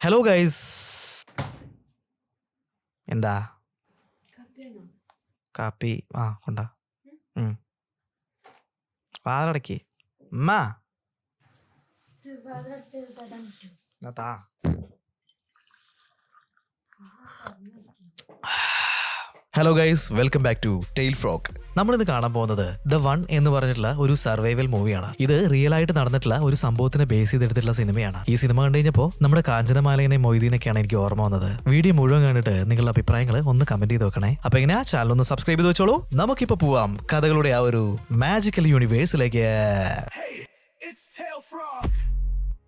Hello guys എന്താ? കാപ്പി. ആ കൊണ്ടാ. വാതിലടക്കി. ഉമ്മാ? താ. Hello guys welcome back to tail frock നമ്മളിത് കാണാൻ പോകുന്നത് ദ വൺ എന്ന് പറഞ്ഞിട്ടുള്ള ഒരു സർവൈവൽ മൂവിയാണ് ഇത് റിയൽ ആയിട്ട് നടന്നിട്ടുള്ള ഒരു സംഭവത്തിനെ ബേസ് ചെയ്തെടുത്തിട്ടുള്ള സിനിമയാണ്. ഈ സിനിമ കണ്ടു കഴിഞ്ഞപ്പോൾ നമ്മുടെ കാഞ്ചനമാലയനെ മൊയ്തീനൊക്കെയാണ് എനിക്ക് ഓർമ്മ വന്നത്. വീഡിയോ മുഴുവൻ കണ്ടിട്ട് നിങ്ങളുടെ അഭിപ്രായങ്ങൾ ഒന്ന് കമന്റ് ചെയ്ത് വെക്കണേ. അപ്പൊ എങ്ങനെയാ? ചാനൽ ഒന്ന് സബ്സ്ക്രൈബ് ചെയ്ത് വെച്ചോളൂ. നമുക്കിപ്പോ പോവാം. കഥകളുടെ ആ ഒരു മാജിക്കൽ യൂണിവേഴ്സിലേക്ക്